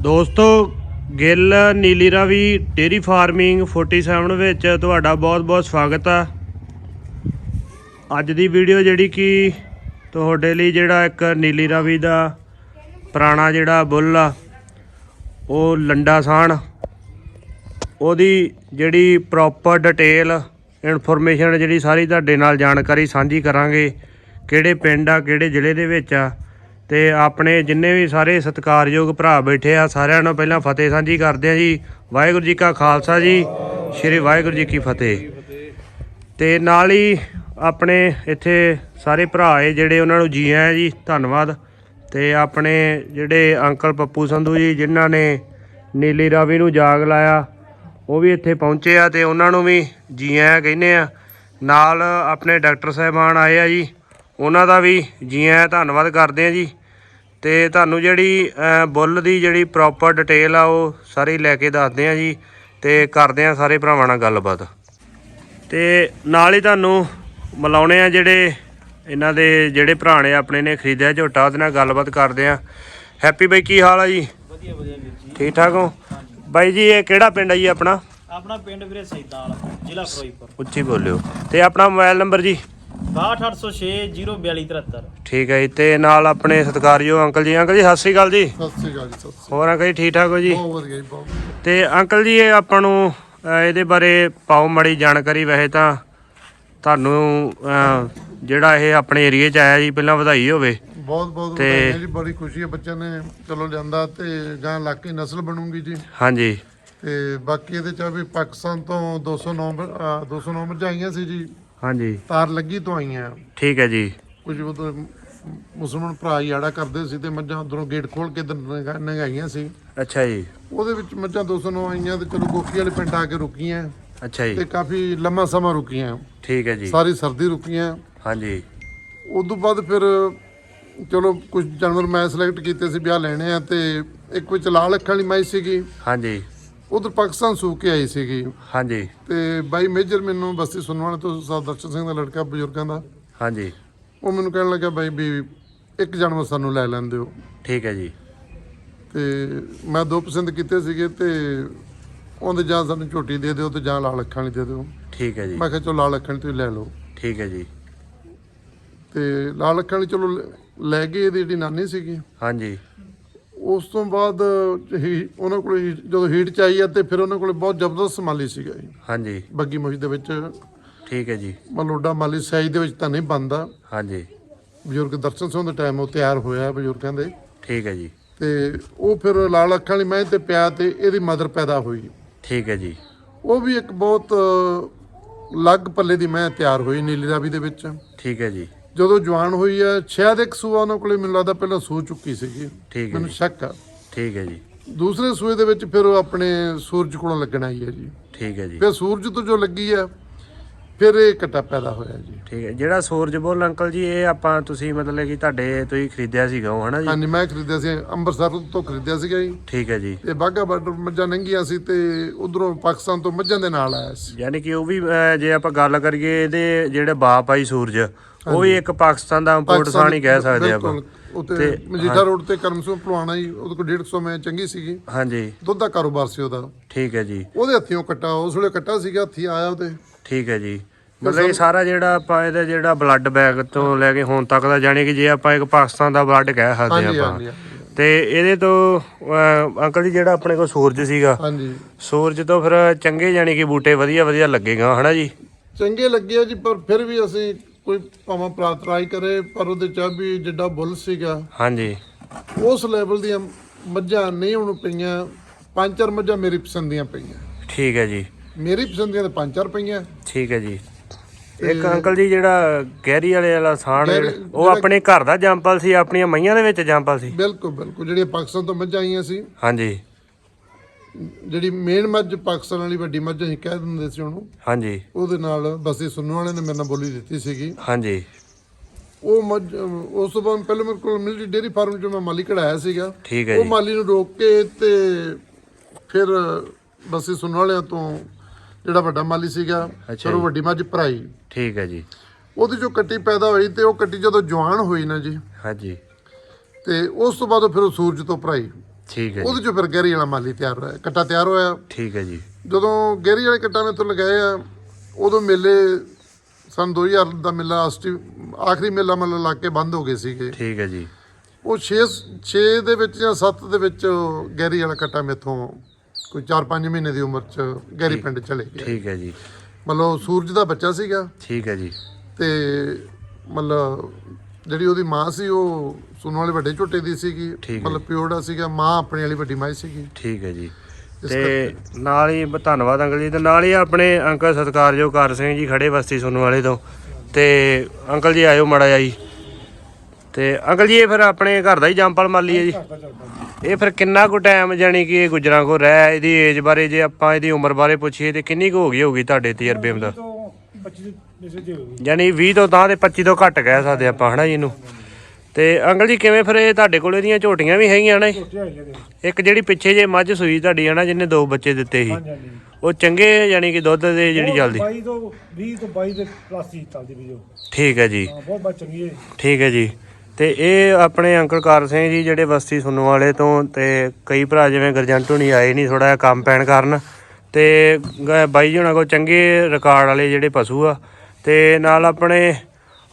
ਦੋਸਤੋ, Gill, Nili Ravi, dairy farming 47 ਵਿੱਚ ਤੁਹਾਡਾ ਬਹੁਤ-ਬਹੁਤ ਸਵਾਗਤ ਆ। ਅੱਜ ਦੀ ਵੀਡੀਓ ਜਿਹੜੀ ਕਿ ਤੁਹਾਡੇ ਲਈ ਜਿਹੜਾ ਇੱਕ ਨੀਲੀ ਰਾਵੀ ਦਾ ਪੁਰਾਣਾ ਜਿਹੜਾ ਬੁੱਲ ਆ, ਉਹ ਲੰਡਾ ਸਾਣ। ਉਹਦੀ ਜਿਹੜੀ ਪ੍ਰੋਪਰ ਡਿਟੇਲ ਇਨਫੋਰਮੇਸ਼ਨ ਜਿਹੜੀ ਸਾਰੀ ਤੁਹਾਡੇ ਨਾਲ ਜਾਣਕਾਰੀ ਸਾਂਝੀ ਕਰਾਂਗੇ, ਕਿਹੜੇ ਪਿੰਡ ਆ, ਕਿਹੜੇ ਜ਼ਿਲ੍ਹੇ ਦੇ ਵਿੱਚ ਆ। ਤੇ ਆਪਣੇ ਜਿੰਨੇ ਵੀ ਸਾਰੇ ਸਤਿਕਾਰਯੋਗ ਭਰਾ ਬੈਠੇ ਆ, ਸਾਰਿਆਂ ਨੂੰ ਪਹਿਲਾਂ ਫਤਿਹ ਸਾਂਝੀ ਕਰਦੇ ਆ ਜੀ। ਵਾਹਿਗੁਰੂ ਜੀ ਕਾ ਖਾਲਸਾ ਜੀ, ਸ੍ਰੀ ਵਾਹਿਗੁਰੂ ਜੀ ਕੀ ਫਤਿਹ। ਤੇ ਨਾਲ ਹੀ ਆਪਣੇ ਇੱਥੇ ਸਾਰੇ ਭਰਾ ਏ ਜਿਹੜੇ ਉਹਨਾਂ ਨੂੰ ਜੀ ਆਇਆਂ ਜੀ, ਧੰਨਵਾਦ। ਤੇ ਆਪਣੇ ਜਿਹੜੇ ਅੰਕਲ ਪੱਪੂ ਸੰਧੂ ਜੀ, ਜਿਨ੍ਹਾਂ ਨੇ ਨੀਲੀ ਰਾਵੀ ਨੂੰ ਜਾਗ ਲਾਇਆ, ਉਹ ਵੀ ਇੱਥੇ ਪਹੁੰਚੇ ਆ ਤੇ ਉਹਨਾਂ ਨੂੰ ਵੀ ਜੀ ਆਇਆਂ ਕਹਿੰਦੇ ਆ। ਨਾਲ ਆਪਣੇ ਡਾਕਟਰ ਸਾਹਿਬਾਨ ਆਏ ਆ ਜੀ, ਉਹਨਾਂ ਦਾ ਵੀ ਜੀ ਆਇਆਂ, ਧੰਨਵਾਦ ਕਰਦੇ ਆ ਜੀ। ਤੇ ਤੁਹਾਨੂੰ ਜਿਹੜੀ ਬੁੱਲ ਦੀ ਜਿਹੜੀ ਪ੍ਰੋਪਰ ਡਿਟੇਲ ਆ ਉਹ ਸਾਰੀ ਲੈ ਕੇ ਦੱਸਦੇ ਆ ਜੀ ਤੇ ਕਰਦੇ ਆ ਸਾਰੇ ਭਰਾਵਾਂ ਨਾਲ ਗੱਲਬਾਤ। ਤੇ ਨਾਲ ਹੀ ਤੁਹਾਨੂੰ ਮਿਲਾਉਣੇ ਆ ਜਿਹੜੇ ਇਹਨਾਂ ਦੇ ਜਿਹੜੇ ਭਰਾ ਨੇ ਆਪਣੇ ਨੇ ਖਰੀਦਿਆ ਝੋਟਾ ਉਹਦੇ ਨਾਲ ਗੱਲਬਾਤ ਕਰਦੇ ਆ। ਹੈਪੀ ਬਾਈ ਕੀ ਹਾਲ ਆ ਜੀ? ਵਧੀਆ ਵਧੀਆ ਵੀਰ ਜੀ। ਠੀਕ ਠਾਕ ਹੋ? ਬਾਈ ਜੀ ਇਹ ਕਿਹੜਾ ਪਿੰਡ ਆ ਜੀ ਆਪਣਾ? ਆਪਣਾ ਪਿੰਡ ਵੀਰੇ ਸੈਦਾਲ ਜ਼ਿਲ੍ਹਾ ਫਿਰੋਜ਼ਪੁਰ। ਉੱਚੀ ਬੋਲਿਓ। ਤੇ ਆਪਣਾ ਮੋਬਾਈਲ ਨੰਬਰ ਜੀ? 62806 04273 ਠੀਕ ਹੈ ਜੀ ਤੇ ਨਾਲ ਆਪਣੇ ਸਤਿਕਾਰਯੋਗ ਅੰਕਲ ਜੀ ਅੰਕਲ ਜੀ ਸਤਿ ਸ੍ਰੀ ਅਕਾਲ ਜੀ। ਸਤਿ ਸ੍ਰੀ ਅਕਾਲ ਜੀ ਸਤਿ ਸ੍ਰੀ ਹੋਰ ਅੰਕਲ ਜੀ ਠੀਕ ਠਾਕ ਹੋ ਜੀ? ਅਕਾਲ ਬਹੁਤ ਵਧੀਆ ਜੀ ਬਹੁਤ ਤੇ ਅੰਕਲ ਜੀ ਇਹ ਆਪਾਂ ਨੂੰ ਅ, ਇਹਦੇ ਬਾਰੇ ਪਾਓ ਮੜੀ ਜਾਣਕਾਰੀ ਵੈਸੇ ਤਾਂ। ਤੁਹਾਨੂੰ ਅ, ਜਿਹੜਾ ਇਹ ਆਪਣੇ ਏਰੀਏ 'ਚ ਆਇਆ ਜੀ ਪਹਿਲਾਂ ਵਧਾਈ ਹੋਵੇ। ਬਹੁਤ ਬਹੁਤ ਤੇ- ਵਧਾਈਆਂ ਜੀ ਬੜੀ ਖੁਸ਼ੀ ਹੈ ਬੱਚਿਆਂ ਨੇ ਚਲੋ ਲਿਆਂਦਾ ਤੇ ਗਾਂ ਇਲਾਕੇ ਨਸਲ ਬਣੂਗੀ ਜੀ। ਹਾਂਜੀ। ਤੇ ਬਾਕੀ ਇਹਦੇ ਚ ਆ ਵੀ ਪਾਕਿਸਤਾਨ ਤੋਂ 200 ਨੰਬਰ 200 ਨੰਬਰ ਚ ਆਈਆਂ ਸੀ ਜੀ। ਹਾਂਜੀ। ਤਾਰ ਲੱਗੀ ਤੋਂ ਆਈਆਂ ਠੀਕ ਹੈ ਜੀ। ਕੁਝ ਉਹ ਮੁਸਲਮਾਨ ਭਰਾ ਆੜਾ ਕਰਦੇ ਸੀ ਤੇ ਮੱਝਾਂ ਉਧਰੋਂ ਗੇਟ ਖੋਲ ਕੇ ਨਗਾਈਆਂ ਸੀ। ਅੱਛਾ ਜੀ। ਉਹਦੇ ਵਿੱਚ ਮੱਝਾਂ 200 ਨੂੰ ਆਈਆਂ ਤੇ ਚਲੋ ਗੋਖੀ ਵਾਲੇ ਪਿੰਡ ਆ ਕੇ ਰੁਕੀਆਂ। ਅੱਛਾ ਤੇ ਜੀ ਕਾਫੀ ਲੰਮਾ ਸਮਾਂ ਰੁਕੀਆਂ। ਠੀਕ ਹੈ ਜੀ। ਸਾਰੀ ਸਰਦੀ ਰੁਕੀਆਂ। ਹਾਂਜੀ। ਉਸ ਤੋਂ ਬਾਅਦ ਫਿਰ ਚਲੋ ਕੁਝ ਜਾਨਵਰ ਮੈਂ ਸਿਲੈਕਟ ਕੀਤੇ ਸੀ ਵਿਆਹ ਲੈਣੇ ਆ ਤੇ ਇੱਕ ਵਿੱਚ ਲਾਲ ਅੱਖਾਂ ਵਾਲੀ ਮਾਈ ਸੀਗੀ। ਹਾਂਜੀ। ਉਧਰ ਪਾਕਿਸਤਾਨ ਸੂ ਕੇ ਆਈ ਸੀਗੀ। ਹਾਂਜੀ। ਤੇ ਬਾਈ ਮੇਜਰ ਮੈਨੂੰ ਬਸਤੀ ਸੁਣਵਾਣੇ ਤੋਂ ਸਰਦਾਰ ਦਰਸ਼ਨ ਸਿੰਘ ਦਾ ਲੜਕਾ ਬਜ਼ੁਰਗਾਂ ਦਾ। ਹਾਂਜੀ। ਉਹ ਮੈਨੂੰ ਕਹਿਣ ਲੱਗਾ ਬਾਈ ਵੀ ਇੱਕ ਜਾਨਵਰ ਸਾਨੂੰ ਲੈ ਲੈਣ ਦਿਓ। ਠੀਕ ਹੈ ਜੀ। ਤੇ ਮੈਂ ਦੋ ਪਸੰਦ ਕੀਤੇ ਸੀਗੇ ਤੇ ਉਹਦੇ ਜਾਂ ਸਾਨੂੰ ਝੋਟੀ ਦੇ ਦਿਓ ਤੇ ਜਾਂ ਲਾਲ ਅੱਖਾਂ ਵਾਲੀ ਦੇ ਦਿਓ। ਠੀਕ ਹੈ ਜੀ। ਮੈਂ ਕਿਹਾ ਚਲੋ ਲਾਲ ਅੱਖਾਂ ਵਾਲੀ ਤੁਸੀਂ ਲੈ ਲਓ। ਠੀਕ ਹੈ ਜੀ। ਤੇ ਲਾਲ ਅੱਖਾਂ ਵਾਲੀ ਚਲੋ ਲੈ- ਲੈ ਗਏ ਇਹਦੀ ਜਿਹੜੀ ਨਾਨੀ ਸੀਗੀ। ਹਾਂਜੀ। ਉਸ ਤੋਂ ਬਾਅਦ ਹੀ ਉਹਨਾਂ ਕੋਲ ਜਦੋਂ ਹੀਟ ਚ ਆਈ ਆ ਤੇ ਫਿਰ ਉਹਨਾਂ ਕੋਲ ਬਹੁਤ ਜ਼ਬਰਦਸਤ ਮਾਲੀ ਸੀਗਾ ਜੀ। ਹਾਂਜੀ। ਬੱਗੀ ਮੁਸ਼ ਦੇ ਵਿੱਚ ਠੀਕ ਹੈ ਜੀ। ਮਲੋਡਾ ਮਾਲੀ ਸਾਈਜ਼ ਦੇ ਵਿੱਚ ਤਾਂ ਨਹੀਂ ਬੰਦਾ ਹਾਂਜੀ। ਬਜ਼ੁਰਗ ਦਰਸ਼ਨ ਸਿੰਘ ਦੇ ਟਾਈਮ ਉਹ ਤਿਆਰ ਹੋਇਆ ਬਜ਼ੁਰਗਾਂ ਦੇ। ਠੀਕ ਹੈ ਜੀ। ਤੇ ਉਹ ਫਿਰ ਲਾਲ ਅੱਖਾਂ ਵਾਲੀ ਮੈਂ ਤੇ ਪਿਆ ਤੇ ਇਹਦੀ ਮਦਰ ਪੈਦਾ ਹੋਈ। ਠੀਕ ਹੈ ਜੀ। ਉਹ ਵੀ ਇੱਕ ਬਹੁਤ ਲੱਗ ਪੱਲੇ ਦੀ ਮੈਂ ਤਿਆਰ ਹੋਈ ਨੀਲੀ ਰਾਵੀ ਦੇ ਵਿੱਚ। ਠੀਕ ਹੈ ਜੀ। ਜਦੋਂ ਜਵਾਨ ਹੋਈ ਆ ਸ਼ਾਇਦ ਇੱਕ ਸੂਆ ਉਹਨਾਂ ਕੋਲੇ ਮੈਨੂੰ ਲੱਗਦਾ ਪਹਿਲਾਂ ਸੂ ਚੁੱਕੀ ਸੀਗੀ। ਠੀਕ ਹੈ ਮੈਨੂੰ ਜੀ। ਸ਼ੱਕ ਆ। ਠੀਕ ਹੈ ਜੀ। ਦੂਸਰੇ ਸੂਏ ਦੇ ਵਿੱਚ ਫਿਰ ਉਹ ਆਪਣੇ ਸੂਰਜ ਕੋਲੋਂ ਲੱਗਣ ਆਈ ਹੈ ਜੀ। ਠੀਕ ਹੈ ਜੀ। ਫਿਰ ਸੂਰਜ ਤੋਂ ਜੋ ਲੱਗੀ ਆ ਫਿਰ ਇਹ ਕਟਾ ਪੈਦਾ ਹੋਇਆ ਜੀ। ਠੀਕ ਹੈ। ਜਿਹੜਾ ਸੂਰਜ ਬੁੱਲ ਅੰਕਲ ਜੀ ਇਹ ਆਪਾਂ ਤੁਸੀਂ ਮਤਲਬ ਕਿ ਤੁਹਾਡੇ ਤੁਸੀਂ ਖਰੀਦਿਆ ਸੀਗਾ ਉਹ ਹਨਾ ਜੀ? ਹਾਂਜੀ ਮੈਂ ਖਰੀਦਿਆ ਸੀ ਅੰਮ੍ਰਿਤਸਰ ਤੋਂ ਖਰੀਦਿਆ ਸੀਗਾ ਜੀ। ਠੀਕ ਹੈ ਜੀ। ਤੇ ਬਾਗਾ ਬਾਰਡਰ ਮੱਝਾਂ ਨੰਗੀਆਂ ਸੀ ਤੇ ਉਧਰੋਂ ਪਾਕਿਸਤਾਨ ਤੋਂ ਮੱਝਾਂ ਦੇ ਨਾਲ ਆਇਆ ਸੀ। ਯਾਨੀ ਕਿ ਉਹ ਵੀ ਅਹ, ਜੇ ਆਪਾਂ ਗੱਲ ਕਰੀਏ ਇਹਦੇ ਜਿਹੜੇ ਬਾਪ ਆਈ ਸੂਰਜ ਉਹ ਵੀ ਇੱਕ ਪਾਕਿਸਤਾਨ ਦਾ ਇੰਪੋਰਟ ਸਾਨ ਹੀ ਕਹਿ ਸਕਦੇ ਆਪਾਂ। ਉੱਤੇ ਮਜੀਠਾ ਰੋਡ ਤੇ ਕਰਮ ਸਿੰਘ ਭਲਵਾਨਾ ਜੀ ਉਹਦੇ ਕੋਲ 150 ਮੈਂ ਚੰਗੀ ਸੀਗੀ। ਹਾਂਜੀ। ਦੁੱਧ ਦਾ ਕਾਰੋਬਾਰ ਸੀ ਉਹਦਾ। ਠੀਕ ਹੈ ਜੀ। ਉਹਦੇ ਹੱਥੀਂ ਕੱਟਾ ਉਸ ਵੇਲੇ ਕੱਟਾ ਸੀਗਾ ਹੱਥੀ ਆਇਆ ਉਹਦੇ। ਠੀਕ ਹੈ ਜੀ। ਮਤਲਬ ਇਹ ਸਾਰਾ ਜਿਹੜਾ ਆਪਾਂ ਇਹਦਾ ਜਿਹੜਾ ਬਲੱਡ ਬੈਗ ਤੋਂ ਲੈ ਕੇ ਹੁਣ ਤੱਕ ਦਾ ਜਾਣੀ ਕਿ ਜੇ ਆਪਾਂ ਇੱਕ ਪਾਕਿਸਤਾਨ ਦਾ ਬਲੱਡ ਕਹਿ ਸਕਦੇ ਆਪਾਂ। ਤੇ ਇਹਦੇ ਤੋਂ ਅੰਕਲ ਜੀ ਜਿਹੜਾ ਆਪਣੇ ਕੋਲ ਸੂਰਜ ਸੀਗਾ। ਹਾਂਜੀ। ਸੂਰਜ ਤੋਂ ਫਿਰ ਚੰਗੇ ਜਾਣੀ ਕਿ ਬੂਟੇ ਵਧੀਆ ਵਧੀਆ ਲੱਗੇਗਾ ਹਨਾ ਜੀ? ਚੰਗੇ ਲੱਗੇ ਜੀ ਪਰ ਫਿਰ ਵੀ ਅਸੀਂ ਕੋਈ ਭਾਵੇਂ ਭਰਾ ਟਰਾਈ ਕਰੇ ਪਰ ਉਹਦੇ ਚ ਵੀ ਜਿੱਡਾ ਬੁੱਲ ਸੀਗਾ ਹਾਂਜੀ। ਉਸ ਲੈਵਲ ਦੀਆਂ ਮੱਝਾਂ ਨਹੀਂ ਹੁਣ ਪਈਆਂ ਪੰਜ ਚਾਰ ਮੱਝਾਂ ਮੇਰੀ ਪਸੰਦ ਦੀਆਂ ਪਈਆਂ। ਠੀਕ ਹੈ ਜੀ। ਮੇਰੀ ਪਸੰਦ ਦੀਆਂ ਤਾਂ ਪੰਜ ਚਾਰ ਪਈਆਂ। ਠੀਕ ਹੈ ਜੀ। ਇੱਕ ਅੰਕਲ ਜੀ ਜਿਹੜਾ ਗਹਿਰੀ ਵਾਲੇ ਵਾਲਾ ਸਾਣ ਉਹ ਆਪਣੇ ਘਰ ਦਾ ਜੰਪਲ ਸੀ ਆਪਣੀਆਂ ਮਈਆਂ ਦੇ ਵਿੱਚ ਜੰਪਲ ਸੀ। ਬਿਲਕੁਲ ਬਿਲਕੁਲ ਜਿਹੜੀਆਂ ਪਾਕਿਸਤਾਨ ਤੋਂ ਮੱਝਾਂ ਆਈਆਂ ਸੀ। ਹਾਂਜੀ। ਜਿਹੜੀ ਮੇਨ ਮੱਝ ਪਾਕਿਸਤਾਨ ਵਾਲੀ ਵੱਡੀ ਮੱਝ ਅਸੀਂ ਕਹਿ ਦਿੰਦੇ ਸੀ ਉਹਨੂੰ ਹਾਂਜੀ। ਉਹਦੇ ਨਾਲ ਬਸੀ ਸੁਣਨ ਵਾਲੇ ਨੇ ਮੇਰੇ ਨਾਲ ਬੋਲੀ ਦਿੱਤੀ ਸੀਗੀ। ਹਾਂਜੀ। ਉਹ ਮੱਝ ਉਸ ਤੋਂ ਬਾਅਦ ਪਹਿਲਾਂ ਮੇਰੇ ਕੋਲ ਮਿਲਟਰੀ ਡੇਰੀ ਫਾਰਮ ਚੋਂ ਮੈਂ ਮਾਲੀ ਕਢਾਇਆ ਸੀਗਾ। ਠੀਕ ਹੈ ਉਹ ਜੀ। ਮਾਲੀ ਨੂੰ ਰੋਕ ਕੇ ਤੇ ਫਿਰ ਬਸੀ ਸੁਣਨ ਵਾਲਿਆਂ ਤੋਂ ਜਿਹੜਾ ਵੱਡਾ ਮਾਲੀ ਸੀਗਾ ਅੱਛਾ ਫਿਰ ਉਹ ਜੀ। ਵੱਡੀ ਮੱਝ ਭਰਾਈ। ਠੀਕ ਹੈ ਜੀ। ਉਹਦੀ ਜੋ ਕੱਟੀ ਪੈਦਾ ਹੋਈ ਤੇ ਉਹ ਕੱਟੀ ਜਦੋਂ ਜਵਾਨ ਹੋਈ ਨਾ ਜੀ ਹਾਂਜੀ। ਤੇ ਉਸ ਤੋਂ ਬਾਅਦ ਫਿਰ ਉਹ ਸੂਰਜ ਤੋਂ ਭਰਾਈ। ਠੀਕ ਹੈ ਜੀ। ਉਹਦੇ ਚੋਂ ਫਿਰ ਗਹਿਰੀ ਵਾਲਾ ਮਾਲੀ ਤਿਆਰ ਹੋਇਆ ਕੱਟਾ ਤਿਆਰ ਹੋਇਆ। ਠੀਕ ਹੈ ਜੀ। ਜਦੋਂ ਗਹਿਰੀ ਵਾਲੇ ਕੱਟਾ ਮੇਰੇ ਤੋਂ ਲਗਾਏ ਆ ਉਦੋਂ ਮੇਲੇ ਸਨ 2000 ਦਾ ਮੇਲਾ ਅਸਟੀ ਆਖਰੀ ਮੇਲਾ ਮਤਲਬ ਲੱਗ ਕੇ ਬੰਦ ਹੋ ਗਏ ਸੀਗੇ। ਠੀਕ ਹੈ ਜੀ। ਉਹ 6 6 ਦੇ ਵਿੱਚ ਜਾਂ 7 ਦੇ ਵਿੱਚ ਗਹਿਰੀ ਵਾਲਾ ਕੱਟਾ ਮੇਥੋਂ ਕੋਈ 4-5 ਮਹੀਨੇ ਦੀ ਉਮਰ ਚ ਗਹਿਰੀ ਪਿੰਡ ਚਲੇ ਗਿਆ ਠੀਕ ਹੈ ਜੀ। ਮਤਲਬ ਸੂਰਜ ਦਾ ਬੱਚਾ ਸੀਗਾ। ਠੀਕ ਹੈ ਜੀ। ਤੇ ਮਤਲਬ ਜਿਹੜੀ ਉਹਦੀ ਮਾਂ ਸੀ ਉਹ ਸੁਣਨ ਵਾਲੇ ਵੱਡੇ ਝੋਟੇ ਦੀ ਸੀਗੀ ਠੀਕ ਹੈ। ਮਤਲਬ ਪਿਓੜਾ ਸੀਗਾ ਮਾਂ ਆਪਣੇ ਵਾਲੀ ਵੱਡੀ ਮਾਈ ਸੀਗੀ। ਠੀਕ ਹੈ ਜੀ। ਇਸ ਤੇ ਨਾਲ ਹੀ ਬ- ਧੰਨਵਾਦ ਅੰਕਲ ਜੀ ਤੇ ਨਾਲ ਹੀ ਆਪਣੇ ਅੰਕਲ ਸਤਿਕਾਰਯੋਗ ਕਰ ਸਿੰਘ ਜੀ ਖੜੇ ਬਸਤੀ ਸੁਣਨ ਵਾਲੇ ਤੋਂ। ਤੇ ਅੰਕਲ ਜੀ ਆਇਓ ਮੜਾ ਜੀ। ਤੇ ਅੰਕਲ ਜੀ ਇਹ ਫਿਰ ਆਪਣੇ ਘਰ ਦਾ ਹੀ ਜੰਪਲ ਮਾਲੀ ਹੈ ਜੀ। ਇਹ ਫਿਰ ਕਿੰਨਾ ਕੁ ਟਾਈਮ ਜਾਨੀ ਕਿ ਇਹ ਗੁਜਰਾਂ ਕੋ ਰਹਿ ਇਹਦੀ ਏਜ ਬਾਰੇ ਜੇ ਆਪਾਂ ਇਹਦੀ ਉਮਰ ਬਾਰੇ ਪੁੱਛੀਏ ਤੇ ਕਿੰਨੀ ਕੁ ਹੋ ਗਈ ਹੋਗੀ ਤੁਹਾਡੇ ਤਜਰਬੇ ਦਾ ਤੋਂ 25 ਦੇ ਦੇ ਹੋ ਗਈ ਯਾਨੀ 20 ਤੋਂ ਤਾਂ ਤੇ 25 ਤੋਂ ਘੱਟ ਕਹਿ ਸਕਦੇ ਆਪਾਂ ਹਨਾ ਜੀ ਇਹਨੂੰ? ਤੇ ਅੰਕਲ ਜੀ ਕਿਵੇਂ ਫਿਰ ਇਹ ਤੁਹਾਡੇ ਕੋਲ ਇਹਦੀਆਂ ਝੋਟੀਆਂ ਵੀ ਹੈਗੀਆਂ ਨੇ? ਇੱਕ ਜਿਹੜੀ ਪਿੱਛੇ ਜੇ ਮੱਝ ਸੂਈ ਤੁਹਾਡੀ ਹਨਾ ਜਿਹਨੇ ਦੋ ਬੱਚੇ ਦਿੱਤੇ ਸੀ ਹਾਂਜੀ ਹਾਂਜੀ। ਉਹ ਚੰਗੇ ਯਾਨੀ ਕਿ ਦੁੱਧ ਦੇ ਜਿਹੜੀ ਚੱਲਦੀ? 22 ਤੋਂ 20 ਤੋਂ 22 ਦੇ ਪਲੱਸ ਹੀ ਚੱਲਦੀ ਵੀ ਜੋ। ਠੀਕ ਹੈ ਜੀ। ਹਾਂ ਬਹੁਤ ਬਾਤ ਚੰਗੀ ਹੈ। ਠੀਕ ਹੈ ਜੀ। ਤੇ ਇਹ ਆਪਣੇ ਅੰਕਲ ਕਾਰ ਸਿੰਘ ਜੀ ਜਿਹੜੇ ਬਸਤੀ ਸੁਣਨ ਵਾਲੇ ਤੋਂ ਤੇ ਕਈ ਭਰਾ ਜਿਵੇਂ ਗਰਜੰਟ ਹੁਣੀ ਆਏ ਨਹੀਂ ਥੋੜਾ ਜਿਹਾ ਕੰਮ ਪੈਣ ਕਾਰਨ। ਤੇ ਗ- ਬਾਈ ਜੀ ਹੁਣਾਂ ਕੋਲ ਚੰਗੇ ਰਿਕਾਰਡ ਵਾਲੇ ਜਿਹੜੇ ਪਸ਼ੂ ਆ ਤੇ ਨਾਲ ਆਪਣੇ